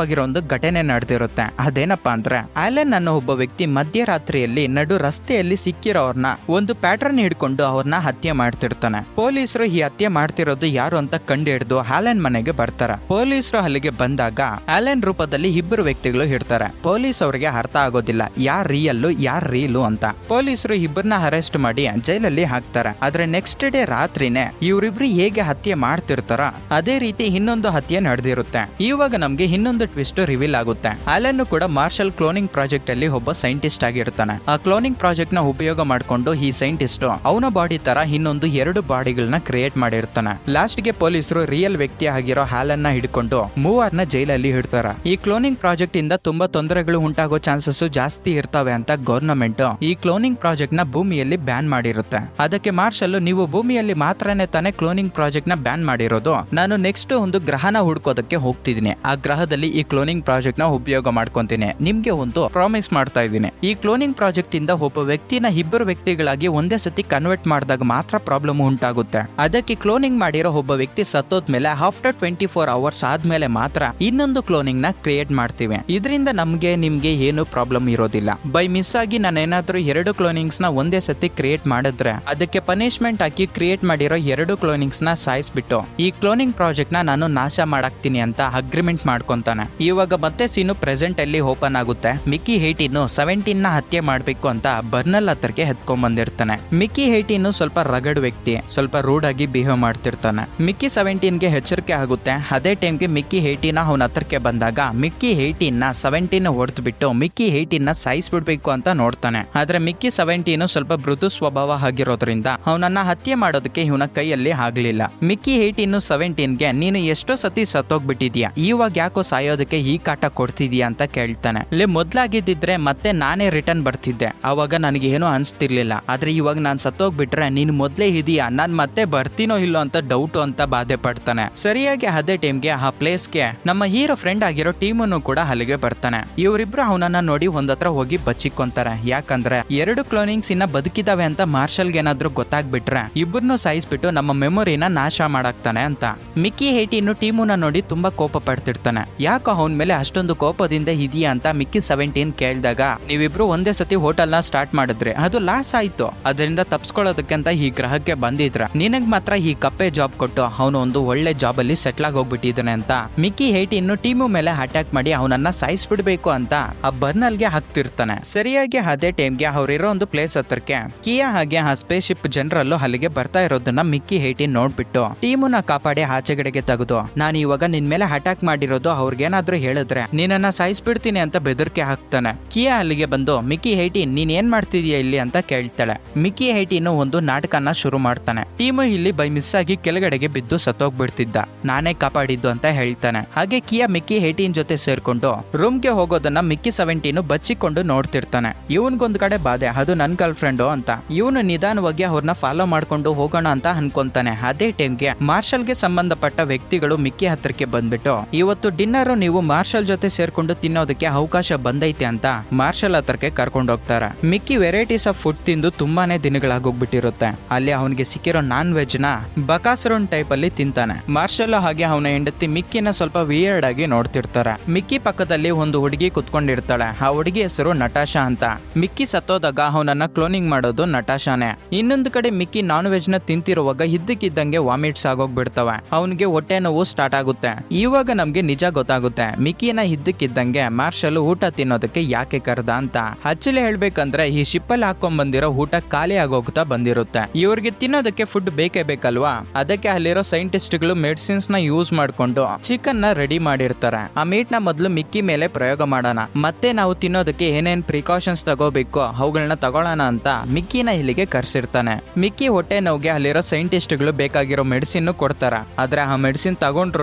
ವಿಚಿತ್ರವಾಗಿರೋ ಒಂದು ಘಟನೆ ನಡೆದಿರುತ್ತೆ. ಅದೇನಪ್ಪ ಅಂದ್ರೆ, ಆಲೆನ್ ಅನ್ನೋ ಒಬ್ಬ ವ್ಯಕ್ತಿ ಮಧ್ಯರಾತ್ರಿಯಲ್ಲಿ ನಡು ರಸ್ತೆಯಲ್ಲಿ ಸಿಕ್ಕಿರೋರ್ನ ಒಂದು ಪ್ಯಾಟರ್ನ್ ಹಿಡ್ಕೊಂಡು ಅವ್ರನ್ನ ಹತ್ಯೆ ಮಾಡ್ತಿರ್ತಾನೆ. ಪೊಲೀಸರು ಈ ಹತ್ಯೆ ಮಾಡ್ತಿರೋದು ಯಾರು ಅಂತ ಕಂಡು ಹಿಡಿದು ಆಲೆನ್ ಮನೆಗೆ ಬರ್ತಾರೆ. ಪೊಲೀಸರು ಅಲ್ಲಿಗೆ ಬಂದಾಗ ಆಲೆನ್ ರೂಪದಲ್ಲಿ ಇಬ್ಬರು ವ್ಯಕ್ತಿಗಳು ಇರ್ತಾರೆ. ಪೊಲೀಸ್ ಅವರಿಗೆ ಅರ್ಥ ಆಗೋದಿಲ್ಲ, ಯಾರ್ ರಿಯಲ್ಲು ಯಾರ್ ರೀಲು ಅಂತ. ಪೊಲೀಸರು ಇಬ್ಬರನ್ನ ಅರೆಸ್ಟ್ ಮಾಡಿ ಜೈಲಲ್ಲಿ ಹಾಕ್ತಾರೆ. ಆದ್ರೆ ನೆಕ್ಸ್ಟ್ ಡೇ ರಾತ್ರಿನೇ ಇವರಿಬ್ರು ಹೇಗೆ ಹತ್ಯೆ ಮಾಡ್ತಿರ್ತಾರ, ಅದೇ ರೀತಿ ಇನ್ನೊಂದು ಹತ್ಯೆ ನಡೆದಿರುತ್ತೆ. ಇವಾಗ ನಮ್ಗೆ ಇನ್ನೊಂದು ಟ್ವಿಸ್ಟ್ ರಿವೀಲ್ ಆಗುತ್ತೆ. ಅಲೆನ್ ಕೂಡ ಮಾರ್ಷಲ್ ಕ್ಲೋನಿಂಗ್ ಪ್ರಾಜೆಕ್ಟ್ ಅಲ್ಲಿ ಒಬ್ಬ ಸೈಂಟಿಸ್ಟ್ ಆಗಿರ್ತಾನೆ. ಆ ಕ್ಲೋನಿಂಗ್ ಪ್ರಾಜೆಕ್ಟ್ನ ಉಪಯೋಗ ಮಾಡ್ಕೊಂಡು ಈ ಸೈಂಟಿಸ್ಟ್ ಅವನ ಬಾಡಿ ತರ ಇನ್ನೊಂದು ಎರಡು ಬಾಡಿಗಳನ್ನ ಕ್ರಿಯೇಟ್ ಮಾಡಿರ್ತಾನೆ. ಲಾಸ್ಟ್ಗೆ ಪೊಲೀಸರು ರಿಯಲ್ ವ್ಯಕ್ತಿ ಆಗಿರೋ ಹಾಲನ್ನ ಹಿಡ್ಕೊಂಡು ಮೂವರ್ನ ಜೈಲಲ್ಲಿ ಹಿಡ್ತಾರ ಈ ಕ್ಲೋನಿಂಗ್ ಪ್ರಾಜೆಕ್ಟ್ ಇಂದ ತುಂಬಾ ತೊಂದರೆಗಳು ಉಂಟಾಗೋ ಚಾನ್ಸಸ್ ಜಾಸ್ತಿ ಇರ್ತವೆ ಅಂತ ಗವರ್ನಮೆಂಟ್ ಈ ಕ್ಲೋನಿಂಗ್ ಪ್ರಾಜೆಕ್ಟ್ನ ಭೂಮಿಯಲ್ಲಿ ಬ್ಯಾನ್ ಮಾಡಿರುತ್ತೆ. ಅದಕ್ಕೆ ಮಾರ್ಷಲ್ ನೀವು ಭೂಮಿಯಲ್ಲಿ ಮಾತ್ರನೇ ತಾನೇ ಕ್ಲೋನಿಂಗ್ ಪ್ರಾಜೆಕ್ಟ್ನ ಬ್ಯಾನ್ ಮಾಡಿರೋದು. ನಾನು ನೆಕ್ಸ್ಟ್ ಒಂದು ಗ್ರಹನ ಹುಡ್ಕೋದಕ್ಕೆ ಹೋಗ್ತಿದ್ದೀನಿ. ಆ ಗ್ರಹದಲ್ಲಿ ಈ ಕ್ಲೋನಿಂಗ್ ಪ್ರಾಜೆಕ್ಟ್ನ ಉಪಯೋಗ ಮಾಡ್ಕೊಂತೀನಿ. ನಿಮ್ಗೆ ಒಂದು ಪ್ರಾಮಿಸ್ ಮಾಡ್ತಾ ಇದ್ದೀನಿ. ಈ ಕ್ಲೋನಿಂಗ್ ಪ್ರಾಜೆಕ್ಟ್ ಇಂದ ಒಬ್ಬ ವ್ಯಕ್ತಿನ ಇಬ್ಬರು ವ್ಯಕ್ತಿಗಳಾಗಿ ಒಂದೇ ಸತಿ ಕನ್ವರ್ಟ್ ಮಾಡಿದಾಗ ಮಾತ್ರ ಪ್ರಾಬ್ಲಮ್ ಉಂಟಾಗುತ್ತೆ. ಅದಕ್ಕೆ ಕ್ಲೋನಿಂಗ್ ಮಾಡಿರೋ ಒಬ್ಬ ವ್ಯಕ್ತಿ ಸತ್ತೋದ್ಮೇಲೆ ಆಫ್ಟರ್ ಟ್ವೆಂಟಿ ಫೋರ್ ಅವರ್ಸ್ ಆದ್ಮೇಲೆ ಮಾತ್ರ ಇನ್ನೊಂದು ಕ್ಲೋನಿಂಗ್ನ ಕ್ರಿಯೇಟ್ ಮಾಡ್ತೀವಿ. ಇದರಿಂದ ನಮ್ಗೆ, ನಿಮ್ಗೆ ಏನು ಪ್ರಾಬ್ಲಮ್ ಇರೋದಿಲ್ಲ. ಬೈ ಮಿಸ್ ಆಗಿ ನಾನು ಏನಾದ್ರೂ ಎರಡು ಕ್ಲೋನಿಂಗ್ಸ್ನ ಒಂದೇ ಸತಿ ಕ್ರಿಯೇಟ್ ಮಾಡಿದ್ರೆ, ಅದಕ್ಕೆ ಪನಿಷ್ಮೆಂಟ್ ಹಾಕಿ ಕ್ರಿಯೇಟ್ ಮಾಡಿರೋ ಎರಡು ಕ್ಲೋನಿಂಗ್ಸ್ನ ಸಾಯಿಸ್ಬಿಟ್ಟು, ಈ ಕ್ಲೋನಿಂಗ್ ಪ್ರಾಜೆಕ್ಟ್ನ ನಾನು ನಾಶ ಮಾಡಾಕ್ತೀನಿ ಅಂತ ಅಗ್ರಿಮೆಂಟ್ ಮಾಡ್ಕೊಂತಾನೆ. ಇವಾಗ ಮತ್ತೆ ಸೀನು ಪ್ರೆಸೆಂಟ್ ಅಲ್ಲಿ ಓಪನ್ ಆಗುತ್ತೆ. ಮಿಕ್ಕಿ ಹೇಟಿನು ಸೆವೆಂಟೀನ್ನ ಹತ್ಯೆ ಮಾಡ್ಬೇಕು ಅಂತ ಬರ್ನಲ್ ಹತ್ರಕ್ಕೆ ಹೆತ್ಕೊಂಡ್ ಬಂದಿರ್ತಾನೆ ಮಿಕ್ಕಿ ಹೇಟಿನು ಸ್ವಲ್ಪ ರಗಡ್ ವ್ಯಕ್ತಿ, ಸ್ವಲ್ಪ ರೂಡ್ ಆಗಿ ಬಿಹೇವ್ ಮಾಡ್ತಿರ್ತಾನೆ. ಮಿಕ್ಕಿ ಸೆವೆಂಟೀನ್ಗೆ ಎಚ್ಚರಿಕೆ ಆಗುತ್ತೆ. ಅದೇ ಟೈಮ್ಗೆ ಮಿಕ್ಕಿ ಹೇಟಿನ ಅವನ ಹತ್ರಕ್ಕೆ ಬಂದಾಗ ಮಿಕ್ಕಿ ಹೇಟಿನ ನ ಸೆವೆಂಟೀನ್ ಹೊಡೆದು ಬಿಟ್ಟು ಮಿಕ್ಕಿ ಹೇಟಿನ ನ ಸಾಯಿಸ್ಬಿಡ್ಬೇಕು ಅಂತ ನೋಡ್ತಾನೆ. ಆದ್ರೆ ಮಿಕ್ಕಿ ಸೆವೆಂಟೀನ್ ಸ್ವಲ್ಪ ಮೃದು ಸ್ವಭಾವ ಆಗಿರೋದ್ರಿಂದ ಅವನನ್ನ ಹತ್ಯೆ ಮಾಡೋದಕ್ಕೆ ಇವನ ಕೈಯಲ್ಲಿ ಆಗ್ಲಿಲ್ಲ. ಮಿಕ್ಕಿ ಹೇಟಿನ್ ಸೆವೆಂಟೀನ್ಗೆ, ನೀನು ಎಷ್ಟೋ ಸತಿ ಸತ್ತೋಗ್ಬಿಟ್ಟಿದ್ಯಾ? ಇವಾಗ ಯಾಕೋ ಸಾಯೋದಕ್ಕೆ ಈ ಕಾಟ ಕೊಡ್ತಿದ್ಯಾ ಅಂತ ಕೇಳ್ತಾನೆ. ಇಲ್ಲಿ ಮೊದ್ಲಾಗಿದ್ದಿದ್ರೆ ಮತ್ತೆ ನಾನೇ ರಿಟರ್ನ್ ಬರ್ತಿದ್ದೆ. ಅವಾಗ ನನಗೆ ಏನೋ ಅನ್ಸ್ತಿರ್ಲಿಲ್ಲ. ಆದ್ರೆ ಇವಾಗ ನಾನು ಸತ್ತೋಗ್ಬಿಟ್ರೆ ನೀನು ಮೊದ್ಲೇ ಇದೀಯಾ? ನಾನ್ ಮತ್ತೆ ಬರ್ತೀನೋ ಇಲ್ಲೋ ಅಂತ ಡೌಟ್ ಅಂತ ಬಾಧೆ ಪಡ್ತಾನೆ. ಸರಿಯಾಗಿ ಅದೇ ಟೈಮ್ಗೆ ಆ ಪ್ಲೇಸ್ಗೆ ನಮ್ಮ ಹೀರೋ ಫ್ರೆಂಡ್ ಆಗಿರೋ ಟೀಮನ್ನು ಕೂಡ ಅಲ್ಲಿಗೆ ಬರ್ತಾನೆ. ಇವರಿಬ್ರು ಅವನನ್ನ ನೋಡಿ ಒಂದತ್ರ ಹೋಗಿ ಬಚ್ಚಿಕೊಂತಾರೆ. ಯಾಕಂದ್ರೆ ಎರಡು ಕ್ಲೋನಿಂಗ್ಸ್ ಇನ್ನ ಬದುಕಿದಾವೆ ಅಂತ ಮಾರ್ಷಲ್ಗೆ ಏನಾದ್ರೂ ಗೊತ್ತಾಗ್ಬಿಟ್ರೆ ಇಬ್ಬರನ್ನು ಸಾಯಿಸ್ಬಿಟ್ಟು ನಮ್ಮ ಮೆಮೊರಿನ ನಾಶ ಮಾಡಾಕ್ತಾನೆ ಅಂತ. ಮಿಕ್ಕಿ ಹೇಟಿನು ಟೀಮುನ ನೋಡಿ ತುಂಬಾ ಕೋಪ ಪಡ್ತಿರ್ತಾನೆ. ಯಾಕೋ ಅವನ ಮೇಲೆ ಅಷ್ಟೊಂದು ಕೋಪದಿಂದ ಇದೆಯಾ ಅಂತ ಮಿಕ್ಕಿ ಸೆವೆಂಟೀನ್ ಕೇಳಿದಾಗ, ನೀವಿಬ್ರು ಒಂದೇ ಸತಿ ಹೋಟೆಲ್ನ ಸ್ಟಾರ್ಟ್ ಮಾಡಿದ್ರೆ. ಅದು ಲಾಸ್ ಆಯ್ತು. ಅದರಿಂದ ತಪ್ಸ್ಕೊಳ್ಳೋದಕ್ಕೆ ಅಂತ ಈ ಗ್ರಹಕ್ಕೆ ಬಂದಿದ್ರ. ನಿನಗ್ ಮಾತ್ರ ಈ ಕಪ್ಪೆ ಜಾಬ್ ಕೊಟ್ಟು ಅವನು ಒಂದು ಒಳ್ಳೆ ಜಾಬ್ ಅಲ್ಲಿ ಸೆಟ್ಲ್ ಆಗಿ ಹೋಗ್ಬಿಟ್ಟಿದ್ದಾನೆ ಅಂತ. ಮಿಕ್ಕಿ ಹೇಟಿನ್ನು ಟೀಮು ಮೇಲೆ ಅಟ್ಯಾಕ್ ಮಾಡಿ ಅವನನ್ನ ಸಾಯಿಸ್ಬಿಡ್ಬೇಕು ಅಂತ ಆ ಬರ್ನಲ್ಗೆ ಹಾಕ್ತಿರ್ತಾನೆ. ಸರಿಯಾಗಿ ಅದೇ ಟೈಮ್ಗೆ ಅವ್ರಿರೋ ಒಂದು ಪ್ಲೇಸ್ ಹತ್ರಕ್ಕೆ, ಕಿಯಾ ಹಾಗೆ ಆ ಸ್ಪೇಸ್ ಶಿಪ್ ಜನರಲ್ಲೂ ಅಲ್ಲಿಗೆ ಬರ್ತಾ ಇರೋದನ್ನ ಮಿಕ್ಕಿ ಹೇಟಿ ನೋಡ್ಬಿಟ್ಟು ಟೀಮುನ ಕಾಪಾಡಿ ಆಚೆಗಡೆಗೆ ತೆಗೆದು, ನಾನು ಇವಾಗ ನಿನ್ ಮೇಲೆ ಅಟ್ಯಾಕ್ ಮಾಡಿರೋದು ಅವ್ರಿಗೇನಾದ್ರೂ ಹೇಳಿದ್ರೆ ನಿನ್ನನ್ನ ಸಾಯಿಸ್ಬಿಡ್ತೀನಿ ಅಂತ ಬೆದರಿಕೆ ಹಾಕ್ತಾನೆ. ಕಿಯಾ ಅಲ್ಲಿಗೆ ಬಂದು, ಮಿಕ್ಕಿ ಹೈಟಿ ನೀನ್ ಏನ್ ಮಾಡ್ತಿದೀಯ ಇಲ್ಲಿ? ಅಂತ ಕೇಳ್ತಾಳೆ. ಮಿಕ್ಕಿ ಹೈಟಿನು ಒಂದು ನಾಟಕನ ಶುರು ಮಾಡ್ತಾನೆ. ಟೀಮು ಇಲ್ಲಿ ಬೈ ಮಿಸ್ ಆಗಿ ಕೆಳಗಡೆಗೆ ಬಿದ್ದು ಸತ್ತೋಗ್ಬಿಡ್ತಿದ್ದ. ನಾನೇ ಕಾಪಾಡಿದ್ದು ಅಂತ ಹೇಳ್ತಾನೆ. ಹಾಗೆ ಕಿಯಾ ಮಿಕ್ಕಿ ಹೈಟಿನ್ ಜೊತೆ ಸೇರ್ಕೊಂಡು ರೂಮ್ಗೆ ಹೋಗೋದನ್ನ ಮಿಕ್ಕಿ ಸೆವೆಂಟೀನು ಬಚ್ಚಿಕೊಂಡು ನೋಡ್ತಿರ್ತಾನೆ. ಇವನ್ಗೊಂದ್ ಕಡೆ ಬಾಧೆ ಅದು ನನ್ ಗರ್ಲ್ ಫ್ರೆಂಡು ಅಂತ. ಇವನು ನಿಧಾನವಾಗಿ ಅವ್ರನ್ನ ಫಾಲೋ ಮಾಡ್ಕೊಂಡು ಹೋಗೋಣ ಅಂತ ಅನ್ಕೊಂತಾನೆ. ಅದೇ ಟೈಮ್ಗೆ ಮಾರ್ಷಲ್ಗೆ ಸಂಬಂಧಪಟ್ಟ ವ್ಯಕ್ತಿಗಳು ಮಿಕ್ಕಿ ಹತ್ರಕ್ಕೆ ಬಂದ್ಬಿಟ್ಟು, ಇವತ್ತು ಡಿನ್ನರ್ ನೀವು ಮಾರ್ಷಲ್ ಜೊತೆ ಸೇರ್ಕೊಂಡು ತಿನ್ನೋದಕ್ಕೆ ಅವಕಾಶ ಬಂದೈತೆ ಅಂತ ಮಾರ್ಷಲ್ ಹತ್ರಕ್ಕೆ ಕರ್ಕೊಂಡು ಹೋಗ್ತಾರೆ. ಮಿಕ್ಕಿ ವೆರೈಟೀಸ್ ಆಫ್ ಫುಡ್ ತಿಂದು ತುಂಬಾನೇ ದಿನಗಳಾಗೋಗ್ಬಿಟ್ಟಿರುತ್ತೆ. ಅಲ್ಲಿ ಅವನಿಗೆ ಸಿಕ್ಕಿರೋ ನಾನ್ ವೆಜ್ನ ಬಕಾಸರೋನ್ ಟೈಪ್ ಅಲ್ಲಿ ತಿಂತಾನೆ. ಮಾರ್ಷಲ್ ಹಾಗೆ ಅವನ ಹೆಂಡತಿ ಮಿಕ್ಕಿನ ಸ್ವಲ್ಪ ವಿಯರ್ಡ್ ಆಗಿ ನೋಡ್ತಿರ್ತಾರೆ. ಮಿಕ್ಕಿ ಪಕ್ಕದಲ್ಲಿ ಒಂದು ಹುಡುಗಿ ಕುತ್ಕೊಂಡಿರ್ತಾಳೆ. ಆ ಹುಡುಗಿ ಹೆಸರು ನಟಾಶಾ ಅಂತ. ಮಿಕ್ಕಿ ಸತ್ತೋದಾಗ ಅವನನ್ನ ಕ್ಲೋನಿಂಗ್ ಮಾಡೋದು ನಟಾಶಾನೆ. ಇನ್ನೊಂದು ಕಡೆ ಮಿಕ್ಕಿ ನಾನ್ ವೆಜ್ನ ತಿಂತಿರುವಾಗ ಇದ್ದಕ್ಕಿದ್ದಂಗೆ ವಾಮಿಟ್ಸ್ ಆಗೋಗ್ಬಿಡ್ತವೆ. ಅವನಿಗೆ ಹೊಟ್ಟೆ ನೋವು ಸ್ಟಾರ್ಟ್ ಆಗುತ್ತೆ. ಇವಾಗ ನಮ್ಗೆ ನಿಜ ಗೊತ್ತಾಗುತ್ತೆ. ಮಿಕ್ಕಿನ ಇದ್ದಕ್ಕಿದ್ದಂಗೆ ಮಾರ್ಷಲ್ ಊಟ ತಿನ್ನೋದಕ್ಕೆ ಯಾಕೆ ಕರೆದ ಅಂತ? ಹಚ್ಚಲಿ ಹೇಳ್ಬೇಕಂದ್ರೆ ಈ ಶಿಪ್ಪಲ್ಲಿ ಹಾಕೊಂಡ್ ಬಂದಿರೋ ಊಟ ಖಾಲಿ ಆಗೋಗ್ತಾ ಬಂದಿರುತ್ತೆ. ಇವ್ರಿಗೆ ತಿನ್ನೋದಕ್ಕೆ ಫುಡ್ ಬೇಕೇ ಬೇಕಲ್ವಾ? ಅದಕ್ಕೆ ಅಲ್ಲಿರೋ ಸೈಂಟಿಸ್ಟ್ಗಳು ಮೆಡಿಸಿನ್ಸ್ನ ಯೂಸ್ ಮಾಡ್ಕೊಂಡು ಚಿಕನ್ನ ರೆಡಿ ಮಾಡಿರ್ತಾರೆ. ಆ ಮೀಟ್ನ ಮೊದಲು ಮಿಕ್ಕಿ ಮೇಲೆ ಪ್ರಯೋಗ ಮಾಡೋಣ. ಮತ್ತೆ ನಾವು ತಿನ್ನೋದಕ್ಕೆ ಏನೇನ್ ಪ್ರಿಕಾಷನ್ಸ್ ತಗೋಬೇಕು ಅವುಗಳನ್ನ ತಗೊಳ್ಳೋಣ ಅಂತ ಮಿಕ್ಕಿನ ಇಲ್ಲಿಗೆ ಕರ್ಸಿರ್ತಾನೆ. ಮಿಕ್ಕಿ ಹೊಟ್ಟೆ ನೋವಿಗೆ ಅಲ್ಲಿರೋ ಸೈಂಟಿಸ್ಟ್ಗಳು ಬೇಕಾಗಿರೋ ಮೆಡಿಸಿನ್ ಕೊಡ್ತಾರ. ಆದ್ರೆ ಆ ಮೆಡಿಸಿನ್ ತಗೊಂಡ್ರು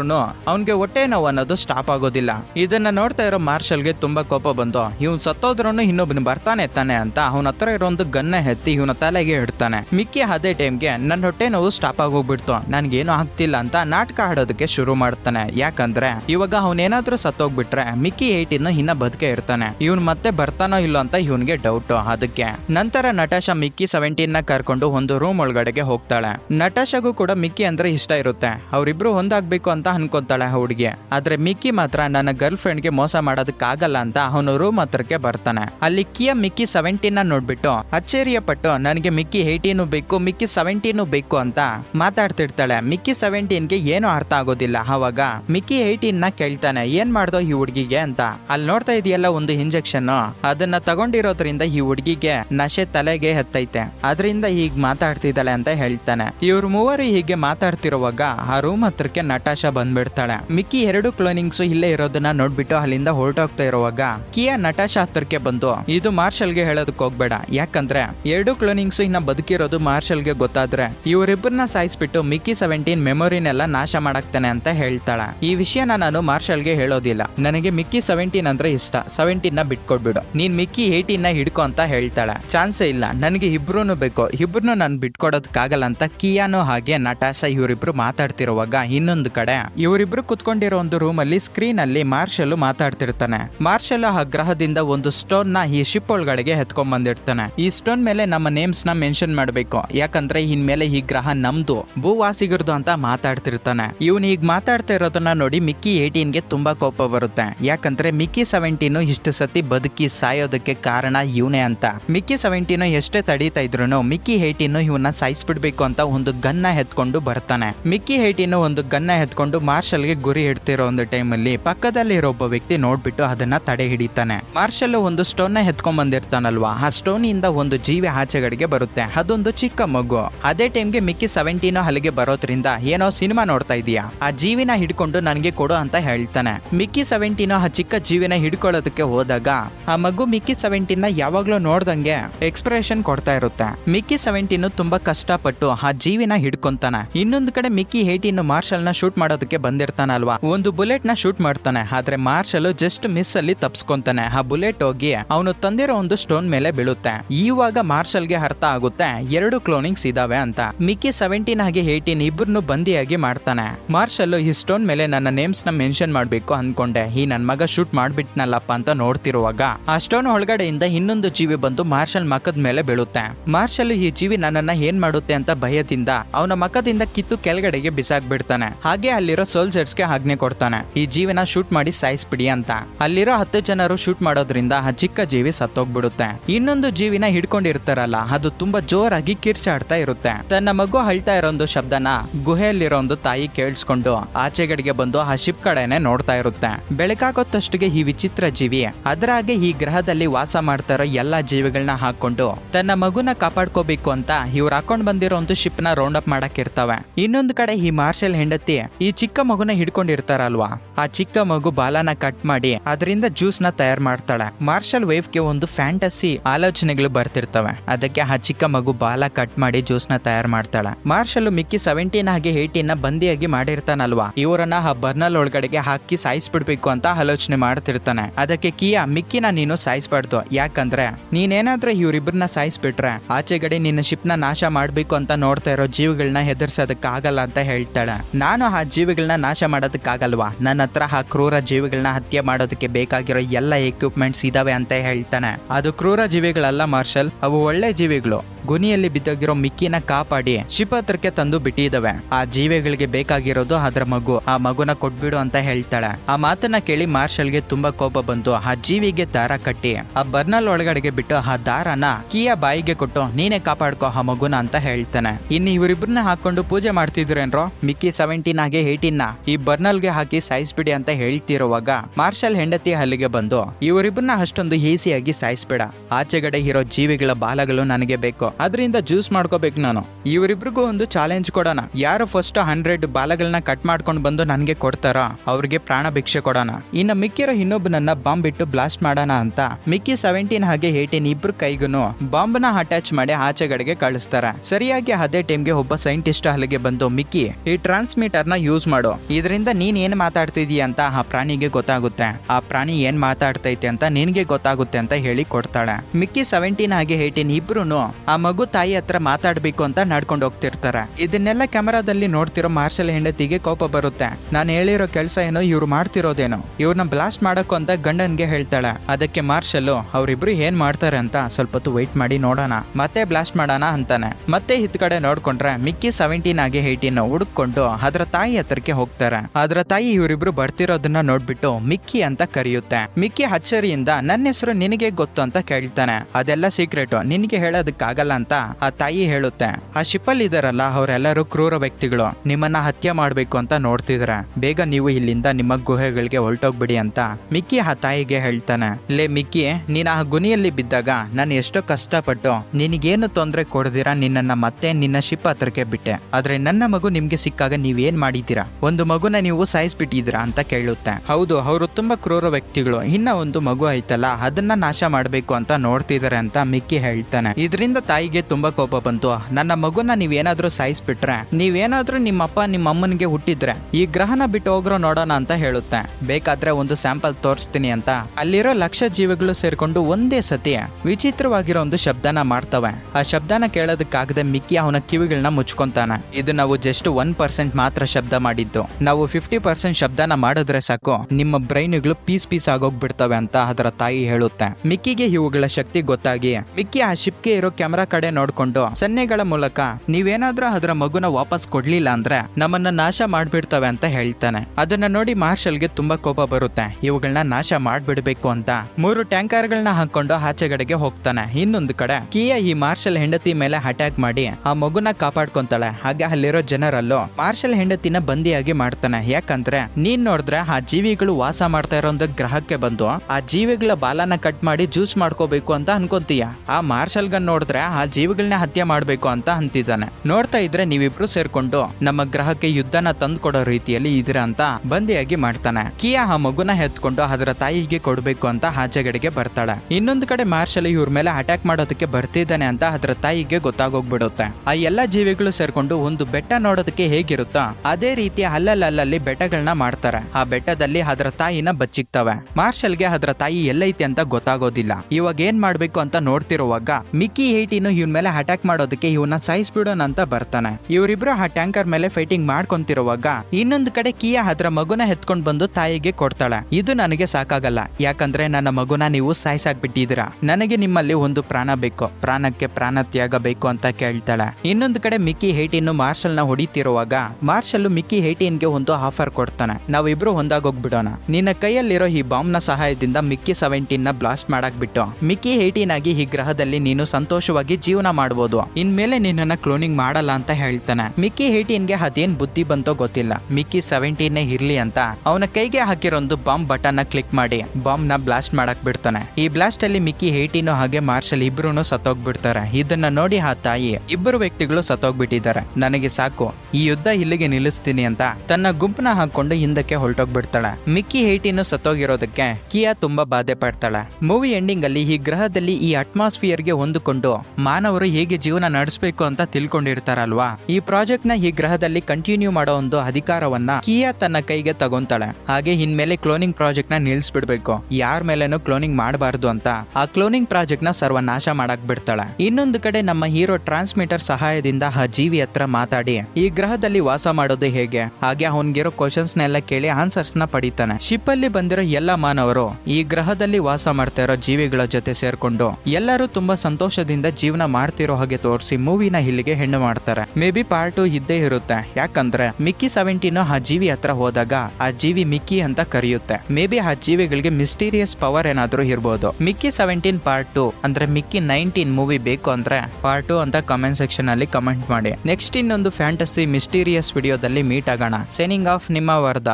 ಅವ್ನಿಗೆ ಹೊಟ್ಟೆ ನೋವು ಅನ್ನೋದು ಸ್ಟಾಪ್ ಆಗೋದಿಲ್ಲ. ಇದನ್ನ ನೋಡ್ತಾ ಇರೋ ಮಾರ್ಷಲ್ಗೆ ತುಂಬಾ ಕೋಪ ಬಂದು, ಇವನ್ ಸತ್ತೋದ್ರೂ ಇನ್ನೊಬ್ಬನು ಬರ್ತಾನೆ ತಾನೆ ಅಂತ ಅವನ ಹತ್ರ ಇರೋ ಒಂದು ಗನ್ನ ಎತ್ತಿ ಇವನ ತಲೆಗೆ ಇಡ್ತಾನೆ. ಮಿಕ್ಕಿ ಅದೇ ಟೈಮ್ಗೆ ನನ್ನ ಹೊಟ್ಟೆ ನೋವು ಸ್ಟಾಪ್ ಆಗೋಗ್ಬಿಡ್ತು, ನನ್ಗೇನು ಆಗ್ತಿಲ್ಲ ಅಂತ ನಾಟಕ ಆಡೋದಕ್ಕೆ ಶುರು ಮಾಡ್ತಾನೆ. ಯಾಕಂದ್ರೆ, ಇವಾಗ ಅವನೇನಾದ್ರೂ ಸತ್ತೋಗ್ಬಿಟ್ರೆ, ಮಿಕ್ಕಿ ಏಟಿನ ಇನ್ನ ಬದುಕೆ ಇರ್ತಾನೆ. ಇವನ್ ಮತ್ತೆ ಬರ್ತಾನೋ ಇಲ್ಲೋ ಅಂತ ಇವನ್ಗೆ ಡೌಟ್ ಅದಕ್ಕೆ. ನಂತರ ನಟಾಶಾ ಮಿಕ್ಕಿ ಸೆವೆಂಟೀನ್ನ ಕರ್ಕೊಂಡು ಒಂದು ರೂಮ್ ಒಳಗಡೆಗೆ ಹೋಗ್ತಾಳೆ. ನಟಾಶಗೂ ಕೂಡ ಮಿಕ್ಕಿ ಅಂದ್ರೆ ಇಷ್ಟ ಇರುತ್ತೆ. ಅವರಿಬ್ರು ಒಂದಾಗ್ಬೇಕು ಅಂತ ಅನ್ಕೊಂತಾಳೆ ಹುಡುಗಿ. ಆದ್ರೆ ಮಿಕ್ಕಿ ಮಾತ್ರ ನನ್ನ ಗರ್ಲ್ ಫ್ರೆಂಡ್ಗೆ ಮೋಸ ಮಾಡೋದಕ್ಕಾಗಲ್ಲ ಅಂತ ಅವನು ರೂಮ್ ಹತ್ರಕ್ಕೆ ಬರ್ತಾನೆ. ಅಲ್ಲಿ ಕಿಯ ಮಿಕ್ಕಿ ಸೆವೆಂಟೀನ್ ನೋಡ್ಬಿಟ್ಟು, ಅಚ್ಚರಿಯ ಪಟ್ಟು, ನನಗೆ ಮಿಕ್ಕಿ ಏಯ್ಟೀನು ಬೇಕು, ಮಿಕ್ಕಿ ಸೆವೆಂಟೀನು ಬೇಕು ಅಂತ ಮಾತಾಡ್ತಿರ್ತಾಳೆ. ಮಿಕ್ಕಿ ಸೆವೆಂಟೀನ್ಗೆ ಏನು ಅರ್ಥ ಆಗೋದಿಲ್ಲ ಅವಾಗ. ಮಿಕ್ಕಿ ಏಯ್ಟೀನ್ನ ಕೇಳ್ತಾನೆ, ಏನ್ ಮಾಡ್ದೋ ಈ ಹುಡುಗಿಗೆ ಅಂತ. ಅಲ್ಲಿ ನೋಡ್ತಾ ಇದೆಯಲ್ಲ ಒಂದು ಇಂಜೆಕ್ಷನ್ ಅದನ್ನ ತಗೊಂಡಿರೋದ್ರಿಂದ ಈ ಹುಡುಗಿಗೆ ನಶೆ ತಲೆಗೆ ಹತ್ತೈತೆ ಅದರಿಂದ ಹೀಗ್ ಮಾತಾಡ್ತಿದ್ದಾಳೆ ಅಂತ ಹೇಳ್ತಾನೆ. ಇವ್ರ ಮೂವರು ಹೀಗೆ ಮಾತಾಡ್ತಿರುವಾಗ ಆ ರೂಮ್ ಹತ್ರಕ್ಕೆ ನಟಾಶಾ ಬಂದ್ಬಿಡ್ತಾಳೆ. ಮಿಕ್ಕಿ ಎರಡು ಕ್ಲೋನಿಂಗ್ಸ್ ಇಲ್ಲೇ ಇರೋದನ್ನ ನೋಡ್ಬಿಟ್ಟು ಅಲ್ಲಿಂದ ಹೊರಟೋಗ್ತಾ ಇರುವಾಗ, ಕಿಯಾ ನಟಾಶಾ ಹತ್ರಕ್ಕೆ ಬಂದು, ಇದು ಮಾರ್ಷಲ್ಗೆ ಹೇಳೋದಕ್ಕೆ ಹೋಗ್ಬೇಡ. ಯಾಕಂದ್ರೆ, ಎರಡು ಕ್ಲೋನಿಂಗ್ಸ್ ಇನ್ನ ಬದುಕಿರೋದು ಮಾರ್ಷಲ್ಗೆ ಗೊತ್ತಾದ್ರೆ ಇವರಿಬ್ಬರನ್ನ ಸಾಯಿಸ್ಬಿಟ್ಟು ಮಿಕ್ಕಿ ಸೆವೆಂಟೀನ್ ಮೆಮೊರಿನೆಲ್ಲ ನಾಶ ಮಾಡಾಕ್ತಾನೆ ಅಂತ ಹೇಳ್ತಾಳೆ. ಈ ವಿಷಯನ ನಾನು ಮಾರ್ಷಲ್ಗೆ ಹೇಳೋದಿಲ್ಲ. ನನಗೆ ಮಿಕ್ಕಿ ಸೆವೆಂಟೀನ್ ಅಂದ್ರೆ ಇಷ್ಟ. ಸೆವೆಂಟೀನ್ನ ಬಿಟ್ಕೊಡ್ಬಿಡು. ನೀನ್ ಮಿಕ್ಕಿ ಏಯ್ಟೀನ್ನ ಹಿಡ್ಕೊ ಅಂತ ಹೇಳ್ತಾಳೆ. ಚಾನ್ಸೇ ಇಲ್ಲ. ನನಗೆ ಇಬ್ರು ಬೇಕು. ಇಬ್ರು ನಾನು ಬಿಟ್ಕೊಡೋದಕ್ಕಾಗಲ್ಲ ಅಂತ ಕಿಯಾನು ಹಾಗೆ ನಟಾಶಾ ಇವರಿಬ್ರು ಮಾತಾಡ್ತಿರುವಾಗ ಇನ್ನೊಂದು ಕಡೆ, ಇವರಿಬ್ರು ಕುತ್ಕೊಂಡಿರೋ ಒಂದು ರೂಮ್ ಅಲ್ಲಿ ಸ್ಕ್ರೀನ್ ಅಲ್ಲಿ ಮಾರ್ಷಲ್ ಮಾತಾಡ್ತಿರ್ತಾನೆ. ಮಾರ್ಷಲ್ ಆ ಗ್ರಹದಿಂದ ಒಂದು ಸ್ಟೋನ್ನ ಈ ಶಿಪ್ ಒಳಗಡೆಗೆ ಎತ್ಕೊಂಡ್ ಬಂದಿರ್ತಾನೆ. ಈ ಸ್ಟೋನ್ ಮೇಲೆ ನಮ್ಮ ನೇಮ್ಸ್ನ ಮೆನ್ಷನ್ ಮಾಡಬೇಕು. ಯಾಕಂದ್ರೆ ಇನ್ ಮೇಲೆ ಈ ಗ್ರಹ ನಮ್ದು, ಭೂವಾಸಿಗರದು ಅಂತ ಮಾತಾಡ್ತಿರ್ತಾನೆ. ಇವನ್ ಈಗ ಮಾತಾಡ್ತಾ ಇರೋದನ್ನ ನೋಡಿ ಮಿಕ್ಕಿ ಏಟೀನ್ಗೆ ತುಂಬಾ ಕೋಪ ಬರುತ್ತೆ. ಯಾಕಂದ್ರೆ ಮಿಕ್ಕಿ ಸೆವೆಂಟೀನು ಇಷ್ಟು ಸತಿ ಬದುಕಿ ಸಾಯೋದಕ್ಕೆ ಕಾರಣ ಇವನೇ ಅಂತ. ಮಿಕ್ಕಿ ಸೆವೆಂಟೀನು ಎಷ್ಟೇ ತಡೀತಾ ಇದ್ರು ಮಿಕ್ಕಿ ಏಟೀನು ಇವನ್ನ ಸಾಯಿಸ್ಬಿಡ್ಬೇಕು ಅಂತ ಒಂದು ಗನ್ನ ಎತ್ಕೊಂಡು ಬರ್ತಾನೆ. ಮಿಕ್ಕಿ ಏಟೀನು ಒಂದು ಗನ್ನ ಎತ್ಕೊಂಡು ಮಾರ್ಷಲ್ಗೆ ಗುರಿ ಇಡ್ತಿರೋ ಒಂದು ಟೈಮಲ್ಲಿ ಪಕ್ಕದಲ್ಲಿರೋ ಒಬ್ಬ ವ್ಯಕ್ತಿ ನೋಡ್ಬಿಟ್ಟು ಅದನ್ನ ತಡೆ ಹಿಡಿತಾನೆ. ಮಾರ್ಷಲ್ ಒಂದು ಸ್ಟೋನ್ನ ಎತ್ಕೊಂಡ್ ಬಂದಿರ್ತಾನಲ್ವಾ ಆ ಸ್ಟೋನ್ ಇಂದ ಒಂದು ಜೀವಿ ಆಚೆಗಡೆಗೆ ಬರುತ್ತೆ. ಅದೊಂದು ಚಿಕ್ಕ ಮಗು. ಅದೇ ಟೈಮ್ಗೆ ಮಿಕ್ಕಿ ಸೆವೆಂಟೀನ್ ಅಲ್ಲಿಗೆ ಬರೋದ್ರಿಂದ ಏನೋ ಸಿನಿಮಾ ನೋಡ್ತಾ ಇದೀಯಾ? ಆ ಜೀವಿನ ಹಿಡ್ಕೊಂಡು ನನಗೆ ಕೊಡು ಅಂತ ಹೇಳ್ತಾನೆ. ಮಿಕ್ಕಿ ಸೆವೆಂಟೀನ್ ಆ ಚಿಕ್ಕ ಜೀವಿನ ಹಿಡ್ಕೊಳ್ಳೋದಕ್ಕೆ ಹೋದಾಗ ಆ ಮಗು ಮಿಕ್ಕಿ ಸೆವೆಂಟೀನ್ನ ಯಾವಾಗ್ಲೂ ನೋಡ್ದಂಗೆ ಎಕ್ಸ್ಪ್ರೆಷನ್ ಕೊಡ್ತಾ ಇರುತ್ತೆ. ಮಿಕ್ಕಿ ಸೆವೆಂಟೀನ್ ತುಂಬಾ ಕಷ್ಟಪಟ್ಟು ಆ ಜೀವಿನ ಹಿಡ್ಕೊಂತಾನೆ. ಇನ್ನೊಂದು ಕಡೆ ಮಿಕ್ಕಿ ಏಟೀನ್ ಮಾರ್ಷಲ್ನ ಶೂಟ್ ಮಾಡೋದಕ್ಕೆ ಬಂದಿರ್ತಾನಲ್ವಾ? ಒಂದು ಬುಲೆಟ್ನ ಶೂಟ್ ಮಾಡ್ತಾನೆ, ಆದ್ರೆ ಮಾರ್ಷಲ್ ಜಸ್ಟ್ ಮಿಸ್ ಅಲ್ಲಿ ತಪ್ಸ್ಕೊಂತಾನೆ. ಆ ಬುಲೆಟ್ ಹೋಗಿ ಅವನು ತಂದಿರೋ ಒಂದು ಸ್ಟೋನ್ ಮೇಲೆ ಬೀಳುತ್ತೆ. ಈವಾಗ ಮಾರ್ಷಲ್ಗೆ ಅರ್ಥ ಆಗುತ್ತೆ, ಎರಡು ಕ್ಲೋನಿಂಗ್ಸ್ ಇದಾವೆ ಅಂತ. ಮಿಕ್ಕಿ ಸೆವೆಂಟೀನ್ ಹಾಗೆ ಏಯ್ಟೀನ್ ಇಬ್ಬರನ್ನು ಬಂದಿಯಾಗಿ ಮಾಡ್ತಾನೆ. ಮಾರ್ಷಲ್ ಈ ಸ್ಟೋನ್ ಮೇಲೆ ನನ್ನ ನೇಮ್ಸ್ನ ಮೆನ್ಷನ್ ಮಾಡ್ಬೇಕು ಅನ್ಕೊಂಡೆ. ಈ ನನ್ ಮಗ ಶೂಟ್ ಮಾಡ್ಬಿಟ್ನಲ್ಲಪ್ಪ ಅಂತ ನೋಡ್ತಿರುವಾಗ, ಆ ಸ್ಟೋನ್ ಒಳಗಡೆಯಿಂದ ಇನ್ನೊಂದು ಜೀವಿ ಬಂದು ಮಾರ್ಷಲ್ ಮಕದ ಮೇಲೆ ಬೀಳುತ್ತೆ. ಮಾರ್ಷಲ್ ಈ ಜೀವಿ ನನ್ನನ್ನ ಏನ್ ಮಾಡುತ್ತೆ ಅಂತ ಭಯದಿಂದ ಅವನ ಮಕದಿಂದ ಕಿತ್ತು ಕೆಳಗಡೆಗೆ ಬಿಸಾಕ್ಬಿಡ್ತಾನೆ. ಹಾಗೆ ಅಲ್ಲಿರೋ ಸೋಲ್ಜರ್ಸ್ಗೆ ಆಜ್ಞೆ ಕೊಡ್ತಾನೆ. ಈ ಜೀವಿನ ಶೂಟ್ ಮಾಡಿ ಸಾಯಿಸ್ಬಿಡಿ ಅಂತ. ಅಲ್ಲಿರೋ ಹತ್ತು ಜನರು ಶೂಟ್ ಮಾಡೋದ್ರಿಂದ ಆ ಚಿಕ್ಕ ಜೀವಿ ಸತ್ತೋಗ್ಬಿಡುತ್ತೆ. ಇನ್ನೊಂದು ಜೀವಿನ ಹಿಡ್ಕೊಂಡಿರ್ತಾರಲ್ಲ, ಅದು ತುಂಬಾ ಜೋರಾಗಿ ಕಿರ್ಚಾಡ್ತಾ ಇರುತ್ತೆ. ತನ್ನ ಮಗು ಅಳ್ತಾ ಇರೋ ಒಂದು ಶಬ್ದನ ಗುಹೆಯಲ್ಲಿರೋ ಒಂದು ತಾಯಿ ಕೇಳಿಸ್ಕೊಂಡು ಆಚೆಗಡೆಗೆ ಬಂದು ಆ ಶಿಪ್ ಕಡೆನೆ ನೋಡ್ತಾ ಇರುತ್ತೆ. ಬೆಳಕಾಗೋತಷ್ಟಿಗೆ ಈ ವಿಚಿತ್ರ ಜೀವಿ ಅದರಾಗೆ ಈ ಗ್ರಹದಲ್ಲಿ ವಾಸ ಮಾಡ್ತಾ ಎಲ್ಲಾ ಜೀವಿಗಳನ್ನ ಹಾಕೊಂಡು ತನ್ನ ಮಗುನ ಕಾಪಾಡ್ಕೋಬೇಕು ಅಂತ ಇವ್ರು ಹಾಕೊಂಡ್ ಬಂದಿರೋ ಒಂದು ಶಿಪ್ನ ರೌಂಡ್ ಅಪ್ ಮಾಡಕ್ ಇರ್ತವೆ. ಇನ್ನೊಂದು ಕಡೆ ಈ ಮಾರ್ಷಲ್ ಹೆಂಡತಿ ಈ ಚಿಕ್ಕ ಮಗುನ ಹಿಡ್ಕೊಂಡಿರ್ತಾರಲ್ವಾ, ಆ ಚಿಕ್ಕ ಮಗು ಬಾಲನ ಕಟ್ ಮಾಡಿ ಅದರಿಂದ ಜ್ಯೂಸ್ನ ತಯಾರು ಮಾಡ್ತಾಳೆ. ಮಾರ್ಷಲ್ ವೇವ್ಗೆ ಒಂದು ಫ್ಯಾಂಟಸಿ ಆಲೋಚನೆಗಳು ಬರ್ತಿರ್ತವೆ. ಅದಕ್ಕೆ ಆ ಚಿಕ್ಕ ಮಗು ಬಾಲ ಕಟ್ ಮಾಡಿ ಜ್ಯೂಸ್ನ ತಯಾರು ಮಾಡ್ತಾಳೆ. ಮಾರ್ಷಲ್ ಮಿಕ್ಕಿ ಸೆವೆಂಟೀನ್ ಹಾಗೆ ಏಯ್ಟೀನ್ನ ಬಂದಿಯಾಗಿ ಮಾಡಿರ್ತಾನಲ್ವಾ? ಇವರನ್ನ ಆ ಬರ್ನಲ್ ಒಳಗಡೆಗೆ ಹಾಕಿ ಸಾಯಿಸ್ಬಿಡ್ಬೇಕು ಅಂತ ಆಲೋಚನೆ ಮಾಡ್ತಿರ್ತಾನೆ. ಅದಕ್ಕೆ ಕಿಯಾ, ಮಿಕ್ಕಿನ ನೀನು ಸಾಯಿಸ್ಬಾರ್ದು. ಯಾಕಂದ್ರೆ ನೀನೇನಾದ್ರೂ ಇವ್ರಿಬ್ರನ್ನ ಸಾಯಿಸ್ಬಿಟ್ರೆ ಆಚೆಗಡೆ ನಿನ್ನ ಶಿಪ್ನ ನಾಶ ಮಾಡ್ಬೇಕು ಅಂತ ನೋಡ್ತಾ ಇರೋ ಜೀವಿಗಳನ್ನ ಹೆದರ್ಸೋದಕ್ಕಾಗಲ್ಲ ಅಂತ ಹೇಳ್ತಾಳೆ. ನಾನು ಆ ಜೀವಿಗಳನ್ನ ನಾಶ ಮಾಡೋದಕ್ಕಾಗಲ್ವಾ? ನನ್ನ ಹತ್ರ ಆ ಕ್ರೂರ ಜೀವಿಗಳನ್ನ ಹತ್ಯೆ ಮಾಡೋದಕ್ಕೆ ಬೇಕಾಗಿರೋ ಎಲ್ಲ ಎಕ್ವಿಪ್ಮೆಂಟ್ಸ್ ಇದಾವೆ ಅಂತ ಹೇಳ್ತಾನೆ. ಅದು ಕ್ರೂರ ಜೀವಿಗಳಲ್ಲ, ಮಾರ್ಷಲ್. ಅವು ಒಳ್ಳೆ ಜೀವಿಗಳು. ಗುನಿಯಲ್ಲಿ ಬಿದ್ದೋಗಿರೋ ಮಿಕ್ಕಿನ ಕಾಪಾಡಿ ಶಿಪ್ ಹತ್ರಕ್ಕೆ ತಂದು ಬಿಟ್ಟಿದ್ದಾವೆ ಆ ಜೀವಿಗಳಿಗೆ ಬೇಕಾಗಿರೋದು ಅದರ ಮಗು. ಆ ಮಗುನ ಕೊಟ್ಬಿಡು ಅಂತ ಹೇಳ್ತಾಳೆ. ಆ ಮಾತನ್ನ ಕೇಳಿ ಮಾರ್ಷಲ್ಗೆ ತುಂಬಾ ಕೋಪ ಬಂತು. ಆ ಜೀವಿಗೆ ದಾರ ಕಟ್ಟಿ. ಆ ಬರ್ನಲ್ ಒಳಗಡೆಗೆ ಬಿಟ್ಟು ಆ ದಾರನ ಕೀಯ ಬಾಯಿಗೆ ಕೊಟ್ಟು, ನೀನೇ ಕಾಪಾಡ್ಕೋ ಆ ಮಗುನ ಅಂತ ಹೇಳ್ತಾನೆ. ಇನ್ನು ಇವರಿಬ್ರನ್ನ ಹಾಕೊಂಡು ಪೂಜೆ ಮಾಡ್ತಿದ್ರೇನ್ರೋ? ಮಿಕ್ಕಿ ಸೆವೆಂಟೀನ್ ಆಗಿ ಏಯ್ಟೀನ್ನ ಈ ಬರ್ನಲ್ಗೆ ಹಾಕಿ ಸಾಯಿಸ್ಬಿಡಿ ಅಂತ ಹೇಳ್ತಿರುವಾಗ ಮಾರ್ಷಲ್ ಹೆಂಡತಿ ಅಲ್ಲಿಗೆ ಬಂದು, ಇವರಿಬ್ಬರನ್ನ ಅಷ್ಟೊಂದು ಈಸಿಯಾಗಿ ಸಾಯಿಸ್ಬೇಡ. ಆಚೆಗಡೆ ಇರೋ ಜೀವಿಗಳ ಬಾಲಗಳು ನನಗೆ ಬೇಕು. ಅದರಿಂದ ಜ್ಯೂಸ್ ಮಾಡ್ಕೋಬೇಕು ನಾನು. ಇವರಿಬ್ರಿಗೂ ಒಂದು ಚಾಲೆಂಜ್ ಕೊಡೋಣ. ಯಾರು ಫಸ್ಟ್ ಹಂಡ್ರೆಡ್ ಬಾಲಗಳನ್ನ ಕಟ್ ಮಾಡ್ಕೊಂಡು ಬಂದು ನನಗೆ ಕೊಡ್ತಾರೋ, ಅವ್ರಿಗೆ ಪ್ರಾಣ ಭಿಕ್ಷೆ ಕೊಡೋಣ. ಇನ್ನು ಮಿಕ್ಕಿರೋ ಇನ್ನೊಬ್ಬನನ್ನ ಬಾಂಬ್ ಇಟ್ಟು ಬ್ಲಾಸ್ಟ್ ಮಾಡೋಣ ಅಂತ ಮಿಕ್ಕಿ ಸೆವೆಂಟೀನ್ ಹಾಗೆ ಏಯ್ಟೀನ್ ಇಬ್ರು ಕೈಗೂ ನ ಅಟ್ಯಾಚ್ ಮಾಡಿ ಆಚೆಗಡೆಗೆ ಕಳಿಸ್ತಾರೆ. ಸರಿಯಾಗಿ ಅದೇ ಟೈಮ್ಗೆ ಒಬ್ಬ ಸೈಂಟಿಸ್ಟ್ ಅಲ್ಲಿಗೆ ಬಂದು, ಮಿಕ್ಕಿ, ಈ ಟ್ರಾನ್ಸ್ಮಿಟರ್ನ ಯೂಸ್ ಮಾಡು. ಇದರಿಂದ ನೀನ್ ಏನ್ ಮಾತಾಡ್ತಿದೀಯ? ಅಂತ ಆ ಪ್ರಾಣಿಗೆ ಗೊತ್ತಾಗುತ್ತೆ. ಆ ಪ್ರಾಣಿ ಏನ್ ಮಾತಾಡ್ತೈತೆ ಅಂತ ನಿನ್ಗೆ ಗೊತ್ತಾಗುತ್ತೆ ಅಂತ ಹೇಳಿ ಕೊಡ್ತಾಳೆ. ಮಿಕ್ಕಿ ಸೆವೆಂಟೀನ್ ಹಾಗೆ ಏಯ್ಟೀನ್ ಇಬ್ರು ಆ ಮಗು ತಾಯಿ ಹತ್ರ ಮಾತಾಡ್ಬೇಕು ಅಂತ ನಡ್ಕೊಂಡು ಹೋಗ್ತಿರ್ತಾರೆ. ಇದನ್ನೆಲ್ಲ ಕ್ಯಾಮರಾದಲ್ಲಿ ನೋಡ್ತಿರೋ ಮಾರ್ಷಲ್ ಹೆಂಡತಿಗೆ ಕೋಪ ಬರುತ್ತೆ. ನಾನು ಹೇಳಿರೋ ಕೆಲಸ ಏನೋ ಇವ್ರು ಮಾಡ್ತಿರೋದೇನೋ. ಇವ್ರನ್ನ ಬ್ಲಾಸ್ಟ್ ಮಾಡಕ್ಕೂ ಅಂತ ಗಂಡನ್ಗೆ ಹೇಳ್ತಾಳೆ. ಅದಕ್ಕೆ ಮಾರ್ಷಲ್ ಅವರಿಬ್ರು ಏನ್ ಮಾಡ್ತಾರೆ ಅಂತ ಸ್ವಲ್ಪ ಹೊತ್ತು ವೈಟ್ ಮಾಡಿ ನೋಡೋಣ. ಮತ್ತೆ ಬ್ಲಾಸ್ಟ್ ಮಾಡೋಣ ಅಂತಾನೆ. ಮತ್ತೆ ಹಿತ್ ಕಡೆ ನೋಡ್ಕೊಂಡ್ರೆ ಮಿಕ್ಕಿ ಸೆವೆಂಟೀನ್ ಆಗಿ ಏಯ್ಟೀನ್ ಹುಡುಕೊಂಡು ಅದರ ತಾಯಿ ಹತ್ರಕ್ಕೆ ಹೋಗ್ತಾರೆ. ಅದರ ತಾಯಿ ಇವರಿಬ್ರು ಬರ್ತಿರೋದನ್ನ ನೋಡ್ಬಿಟ್ಟು ಮಿಕ್ಕಿ ಅಂತ ಕರೆಯುತ್ತೆ. ಮಿಕ್ಕಿ ಅಚ್ಚರಿಯಿಂದ ನನ್ನ ಹೆಸರು ನಿನಗೆ ಗೊತ್ತು ಅಂತ ಕೇಳ್ತಾನೆ. ಅದೆಲ್ಲ ಸೀಕ್ರೆಟ್. ನಿನಗೆ ಹೇಳೋದಕ್ಕಾಗಲ್ಲ ಅಂತ ಆ ತಾಯಿ ಹೇಳುತ್ತೆ. ಆ ಶಿಪ್ಪಲ್ಲಿ ಇದಾರಲ್ಲ ಅವರೆಲ್ಲರೂ ಕ್ರೂರ ವ್ಯಕ್ತಿಗಳು. ನಿಮ್ಮನ್ನ ಹತ್ಯೆ ಮಾಡ್ಬೇಕು ಅಂತ ನೋಡ್ತಿದಾರೆ. ಬೇಗ ನೀವು ಇಲ್ಲಿಂದ ನಿಮ್ಮ ಗುಹೆಗಳಿಗೆ ಹೊರಟೋಗ್ಬಿಡಿ ಅಂತ ಮಿಕ್ಕಿ ಆ ತಾಯಿಗೆ ಹೇಳ್ತಾನೆ. ಲೇ ಮಿಕ್ಕಿ, ನೀನ್ ಆ ಗುನಿಯಲ್ಲಿ ಬಿದ್ದಾಗ ನಾನು ಎಷ್ಟೋ ಕಷ್ಟಪಟ್ಟು ನಿನಗೇನು ತೊಂದರೆ ಕೊಡದಿರಾ? ನಿನ್ನನ್ನ ಮತ್ತೆ ನಿನ್ನ ಶಿಪ್ ಹತ್ರಕ್ಕೆ ಬಿಟ್ಟೆ. ಆದ್ರೆ ನನ್ನ ಮಗು ನಿಮ್ಗೆ ಸಿಕ್ಕಾಗ ನೀವೇನ್ ಮಾಡಿದ್ದೀರಾ? ಒಂದು ಮಗುನ ನೀವು ಸಾಯಿಸ್ಬಿಟ್ಟಿದ್ದೀರಾ ಅಂತ ಕೇಳುತ್ತೆ. ಹೌದು, ಅವರು ತುಂಬಾ ಕ್ರೂರ ವ್ಯಕ್ತಿಗಳು. ಇನ್ನ ಒಂದು ಮಗು ಐತಲ್ಲ, ಅದನ್ನ ನಾಶ ಮಾಡಬೇಕು ಅಂತ ನೋಡ್ತಿದಾರೆ ಅಂತ ಮಿಕ್ಕಿ ಹೇಳ್ತಾನೆ. ಇದರಿಂದ ತಾಯಿಗೆ ತುಂಬಾ ಕೋಪ ಬಂತು. ನನ್ನ ಮಗುನ ನೀವೇನಾದ್ರೂ ಸಾಯಿಸ್ಬಿಟ್ರೆ, ನೀವೇನಾದ್ರೂ ನಿಮ್ಮಪ್ಪ ನಿಮ್ಮ ಅಮ್ಮನಿಗೆ ಹುಟ್ಟಿದ್ರೆ, ಈ ಗ್ರಹನ ಬಿಟ್ಟು ಹೋಗ್ರೋ ನೋಡೋಣ ಅಂತ ಹೇಳುತ್ತೆ. ಬೇಕಾದ್ರೆ ಒಂದು ಸ್ಯಾಂಪಲ್ ತೋರಿಸ್ತೀನಿ ಅಂತ. ಅಲ್ಲಿರೋ ಲಕ್ಷ ಜೀವಿಗಳು ಸೇರ್ಕೊಂಡು ಒಂದೇ ಸತಿ ವಿಚಿತ್ರವಾಗಿರೋ ಒಂದು ಶಬ್ದನ ಮಾಡ್ತವೆ. ಆ ಶಬ್ದನ ಕೇಳೋದಕ್ಕಾಗದೆ ಮಿಕ್ಕಿ ಅವನ ಕಿವಿಗಳನ್ನ ಮುಚ್ಕೊಂತಾನೆ. ಇದು ನಾವು ಜಸ್ಟ್ ಒನ್ ಪರ್ಸೆಂಟ್ ಮಾತ್ರ ಶಬ್ದ ಮಾಡಿದ್ದು. ನಾವು ಫಿಫ್ಟಿ ಪರ್ಸೆಂಟ್ ಶಬ್ದನ ಮಾಡಿದ್ರೆ ಸಾಕು. ನಿಮ್ಮ ಬ್ರೈನ್ಗಳು ಪೀಸ್ ಪೀಸ್ ಆಗೋಗ್ಬಿಡ್ತವೆ ಅಂತ ಅದರ ತಾಯಿ ಹೇಳುತ್ತೆ. ಮಿಕ್ಕಿಗೆ ಇವುಗಳ ಶಕ್ತಿ ಗೊತ್ತಾಗಿ. ಮಿಕ್ಕಿ ಆ ಶಿಪ್ಗೆ ಇರೋ ಕ್ಯಾಮರಾ ಕಡೆ ನೋಡ್ಕೊಂಡು ಸನ್ನೆಗಳ ಮೂಲಕ ನೀವೇನಾದ್ರೂ ಅದರ ಮಗುನ ವಾಪಸ್ ಕೊಡ್ಲಿಲ್ಲ ಅಂದ್ರೆ ನಮ್ಮನ್ನ ನಾಶ ಮಾಡ್ಬಿಡ್ತವೆ ಅಂತ ಹೇಳ್ತಾನೆ. ಅದನ್ನ ನೋಡಿ ಮಾರ್ಷಲ್ಗೆ ತುಂಬಾ ಕೋಪ ಬರುತ್ತೆ. ಇವುಗಳನ್ನ ನಾಶ ಮಾಡ್ಬಿಡ್ಬೇಕು ಅಂತ. ಮೂರು ಟ್ಯಾಂಕರ್ಗಳನ್ನ ಹಾಕೊಂಡು ಆಚೆಗಡೆಗೆ ಹೋಗ್ತಾನೆ. ಇನ್ನೊಂದು ಕಡೆ ಕಿಯ ಈ ಮಾರ್ಷಲ್ ಹೆಂಡತಿ ಮೇಲೆ ಅಟ್ಯಾಕ್ ಮಾಡಿ ಆ ಮಗುನ ಕಾಪಾಡ್ಕೊಂತಾಳೆ. ಹಾಗೆ ಅಲ್ಲಿರೋ ಜನರಲ್ಲೂ ಮಾರ್ಷಲ್ ಹೆಂಡತಿನ ಬಂದಿಯಾಗಿ ಮಾಡ್ತಾನೆ. ಯಾಕಂದ್ರೆ ನೀನ್ ನೋಡಿದ್ರೆ ಆ ಜೀವಿಗಳು ವಾಸ ಮಾಡ್ತಾ ಇರೋ ಗ್ರಹಕ್ಕೆ ಬಂದು ಆ ಜೀವಿಗಳ ಬಾಲನ ಕಟ್ ಮಾಡಿ ಜ್ಯೂಸ್ ಮಾಡ್ಕೋಬೇಕು ಅಂತ ಅನ್ಕೊಂತೀಯ. ಆ ಮಾರ್ಷಲ್ ಗನ್ ನೋಡಿದ್ರೆ ಆ ಜೀವಿಗಳನ್ನ ಹತ್ಯೆ ಮಾಡ್ಬೇಕು ಅಂತ ಅಂತಿದ್ದಾನೆ. ನೋಡ್ತಾ ಇದ್ರೆ ನೀವಿಬ್ರು ಸೇರ್ಕೊಂಡು ನಮ್ಮ ಗ್ರಹಕ್ಕೆ ಯುದ್ಧನ ತಂದ್ಕೊಡೋ ರೀತಿಯಲ್ಲಿ ಇದ್ರ ಅಂತ ಬಂದಿಯಾಗಿ ಮಾಡ್ತಾನೆ. ಕಿಯಾ ಆ ಮಗುನ ಎತ್ಕೊಂಡು ಅದರ ತಾಯಿಗೆ ಕೊಡ್ಬೇಕು ಅಂತ ಆಚೆಗಡೆಗೆ ಬರ್ತಾಳೆ. ಇನ್ನೊಂದು ಕಡೆ ಮಾರ್ಷಲ್ ಇವ್ರ ಮೇಲೆ ಅಟ್ಯಾಕ್ ಮಾಡೋದಕ್ಕೆ ಬರ್ತಿದ್ದಾನೆ ಅಂತ ಅದರ ತಾಯಿಗೆ ಗೊತ್ತಾಗೋಗ್ಬಿಡುತ್ತೆ. ಆ ಎಲ್ಲಾ ಜೀವಿಗಳು ಸೇರ್ಕೊಂಡು ಒಂದು ಬೆಟ್ಟ ನೋಡೋದಕ್ಕೆ ಹೇಗಿರುತ್ತೋ ಅದೇ ರೀತಿ ಅಲ್ಲಲ್ಲಲ್ಲಿ ಬೆಟ್ಟಗಳನ್ನ ಮಾಡ್ತಾರೆ. ಆ ಬೆಟ್ಟದಲ್ಲಿ ಅದರ ತಾಯಿನ ಬಚ್ಚಿಕ್ತವೆ. ಮಾರ್ಷಲ್ಗೆ ಅದರ ತಾಯಿ ಎಲ್ಲೈತಿ ಅಂತ ಗೊತ್ತಾಗೋದಿಲ್ಲ. ಇವಾಗ ಏನ್ ಮಾಡ್ಬೇಕು ಅಂತ ನೋಡ್ತಿರುವಾಗ, ಮಿಕ್ಕಿ ಏಟಿನ ಇವನ್ ಮೇಲೆ ಅಟ್ಯಾಕ್ ಮಾಡೋದಕ್ಕೆ ಇವನ್ನ ಸಾಯಿಸ್ಬಿಡೋಣ ಅಂತ ಬರ್ತಾನೆ. ಇವರಿಬ್ರು ಆ ಟ್ಯಾಂಕರ್ ಮೇಲೆ ಫೈಟಿಂಗ್ ಮಾಡ್ಕೊಂತಿರುವಾಗ, ಇನ್ನೊಂದು ಕಡೆ ಕಿಯಾ ಅದರ ಮಗುನ ಎತ್ಕೊಂಡ್ ಬಂದು ತಾಯಿಗೆ ಕೊಡ್ತಾಳೆ. ಇದು ನನಗೆ ಸಾಕಾಗಲ್ಲ. ಯಾಕಂದ್ರೆ ನನ್ನ ಮಗುನ ನೀವು ಸಾಯಿಸಾಕ್ಬಿಟ್ಟಿದ್ದೀರಾ ನನಗೆ ನಿಮ್ಮಲ್ಲಿ ಒಂದು ಪ್ರಾಣ ಬೇಕು. ಪ್ರಾಣಕ್ಕೆ ಪ್ರಾಣ ತ್ಯಾಗ ಬೇಕು ಅಂತ ಕೇಳ್ತಾಳೆ. ಇನ್ನೊಂದು ಕಡೆ ಮಿಕ್ಕಿ ಹೇಟಿನ್ ಮಾರ್ಷಲ್ನ ಹೊಡಿತಿರುವಾಗ ಮಾರ್ಷಲ್ ಮಿಕ್ಕಿ ಗೆ ಒಂದು ಆಫರ್ ಕೊಡ್ತಾನೆ. ನಾವಿಬ್ರು ಒಂದಾಗೋಗ್ಬಿಡೋಣ ನಿನ್ನ ಕೈಯಲ್ಲಿರೋ ಈ ಬಾಂಬ್ನ ಸಹಾಯದಿಂದ ಮಿಕ್ಕಿ ಸೆವೆಂಟೀನ್ನ ಬ್ಲಾಸ್ಟ್ ಮಾಡಕ್ ಬಿಟ್ಟು ಮಿಕ್ಕಿ ಏಯ್ಟೀನ್ ಆಗಿ ಈ ಗ್ರಹದಲ್ಲಿ ನೀನು ಸಂತೋಷವಾಗಿ ಜೀವನ ಮಾಡಬಹುದು ಇನ್ಮೇಲೆ ನಿನ್ನನ್ನ ಕ್ಲೋನಿಂಗ್ ಮಾಡಲ್ಲ ಅಂತ ಹೇಳ್ತಾನೆ. ಮಿಕ್ಕಿ ಏಯ್ಟೀನ್ಗೆ ಅದೇನ್ ಬುದ್ಧಿ ಬಂತೋ ಗೊತ್ತಿಲ್ಲ. ಮಿಕ್ಕಿ ಸೆವೆಂಟೀನ್ ಇರ್ಲಿ ಅಂತ ಅವನ ಕೈಗೆ ಹಾಕಿರೋ ಒಂದು ಬಾಂಬ್ ಬಟನ್ನ ಕ್ಲಿಕ್ ಮಾಡಿ ಬಾಂಬ್ನ ಬ್ಲಾಸ್ಟ್ ಮಾಡಕ್ ಬಿಡ್ತಾನೆ ಈ ಬ್ಲಾಸ್ಟ್ ಅಲ್ಲಿ ಮಿಕ್ಕಿ ಏಯ್ಟೀನು ಹಾಗೆ ಮಾರ್ಷಲ್ ಇಬ್ರು ಸತ್ತೋಗ್ಬಿಡ್ತಾರೆ. ಇದನ್ನ ನೋಡಿ ಆ ತಾಯಿ ಇಬ್ಬರು ವ್ಯಕ್ತಿಗಳು ಸತ್ತೋಗ್ಬಿಟ್ಟಿದ್ದಾರೆ. ನನಗೆ ಸಾಕು. ಈ ಯುದ್ಧ ಇಲ್ಲಿಗೆ ನಿಲ್ಲಿಸ್ತೀನಿ ಅಂತ ತನ್ನ ಗುಂಪನ ಹಾಕೊಂಡು ಹಿಂದಕ್ಕೆ ಹೊರಟೋಗ್ಬಿಡ್ತಾಳೆ. ಮಿಕ್ಕಿ ಹೇಟಿನ ಸತ್ತೋಗಿರೋದಕ್ಕೆ ಕಿಯಾ ತುಂಬಾ ಬಾಧೆ ಪಡ್ತಾಳೆ. ಮೂವಿ ಎಂಡಿಂಗ್ ಅಲ್ಲಿ ಈ ಗ್ರಹದಲ್ಲಿ ಈ ಅಟ್ಮಾಸ್ಫಿಯರ್ಗೆ ಹೊಂದಿಕೊಂಡು ಮಾನವರು ಹೇಗೆ ಜೀವನ ನಡೆಸಬೇಕು ಅಂತ ತಿಳ್ಕೊಂಡಿರ್ತಾರಲ್ವಾ? ಈ ಪ್ರಾಜೆಕ್ಟ್ನ ಈ ಗ್ರಹದಲ್ಲಿ ಕಂಟಿನ್ಯೂ ಮಾಡೋ ಒಂದು ಅಧಿಕಾರವನ್ನ ಕಿಯಾ ತನ್ನ ಕೈಗೆ ತಗೊಂತಾಳೆ. ಹಾಗೆ ಇನ್ಮೇಲೆ ಕ್ಲೋನಿಂಗ್ ಪ್ರಾಜೆಕ್ಟ್ನ ನಿಲ್ಸ್ಬಿಡ್ಬೇಕು. ಯಾರ ಮೇಲೇನು ಕ್ಲೋನಿಂಗ್ ಮಾಡಬಾರದು ಅಂತ ಆ ಕ್ಲೋನಿಂಗ್ ಪ್ರಾಜೆಕ್ಟ್ನ ಸರ್ವನಾಶ ಮಾಡಕ್ ಬಿಡ್ತಾಳೆ ಇನ್ನೊಂದು ಕಡೆ ನಮ್ಮ ಹೀರೋ ಟ್ರಾನ್ಸ್ಮಿಟರ್ ಸಹಾಯದಿಂದ ಆ ಜೀವಿ ಹತ್ರ ಮಾತಾಡಿ ಈ ಗ್ರಹದಲ್ಲಿ ವಾಸ ಮಾಡೋದು ಹೇಗೆ? ಹಾಗೆ ಅವನ್ಗಿರೋ ಕ್ವಶನ್ಸ್ ನೆಲ್ಲ ಕೇಳಿ ಆನ್ಸರ್ಸ್ನ ಪಡಿತಾನೆ. ಶಿಪ್ ಅಲ್ಲಿ ಬಂದಿರೋ ಎಲ್ಲ ಮಾನವರು ಈ ಗ್ರಹದಲ್ಲಿ ವಾಸ ಮಾಡ್ತಾ ಇರೋ ಜೀವಿಗಳ ಜೊತೆ ಸೇರ್ಕೊಂಡು ಎಲ್ಲರೂ ತುಂಬಾ ಸಂತೋಷದಿಂದ ಜೀವನ ಮಾಡ್ತಿರೋ ಹಾಗೆ ತೋರಿಸಿ ಮೂವಿನ ಇಲ್ಲಿಗೆ ಹೆಣ್ಣು ಮಾಡ್ತಾರೆ. ಮೇ ಬಿ ಪಾರ್ಟ್ ಟು ಇದ್ದೇ ಇರುತ್ತೆ. ಯಾಕಂದ್ರೆ ಮಿಕ್ಕಿ ಸೆವೆಂಟೀನ್ ಆ ಜೀವಿ ಹತ್ರ ಹೋದಾಗ ಆ ಜೀವಿ ಮಿಕ್ಕಿ ಅಂತ ಕರೆಯುತ್ತೆ. ಮೇ ಬಿ ಆ ಜೀವಿಗಳಿಗೆ ಮಿಸ್ಟೀರಿಯಸ್ ಪವರ್ ಏನಾದ್ರೂ ಇರ್ಬೋದು. ಮಿಕ್ಕಿ ಸೆವೆಂಟೀನ್ ಪಾರ್ಟ್ ಟು ಅಂದ್ರೆ ಮಿಕ್ಕಿ ನೈನ್ಟೀನ್ ಮೂವಿ ಬೇಕು ಅಂದ್ರೆ ಪಾರ್ಟ್ ಟು ಅಂತ ಕಮೆಂಟ್ ಸೆಕ್ಷನ್ ಅಲ್ಲಿ ಕಮೆಂಟ್ ಮಾಡಿ. ನೆಕ್ಸ್ಟ್ ಇನ್ನೊಂದು ಫ್ಯಾಂಟಸಿ ಮಿಸ್ಟೀರಿಯಸ್ ವಿಡಿಯೋದಲ್ಲಿ ಮೀಟ್ ಆಗೋಣ. ಸೆನಿಂಗ್ ಆಫ್ ನಿಮ್ಮ ವರ್ಧ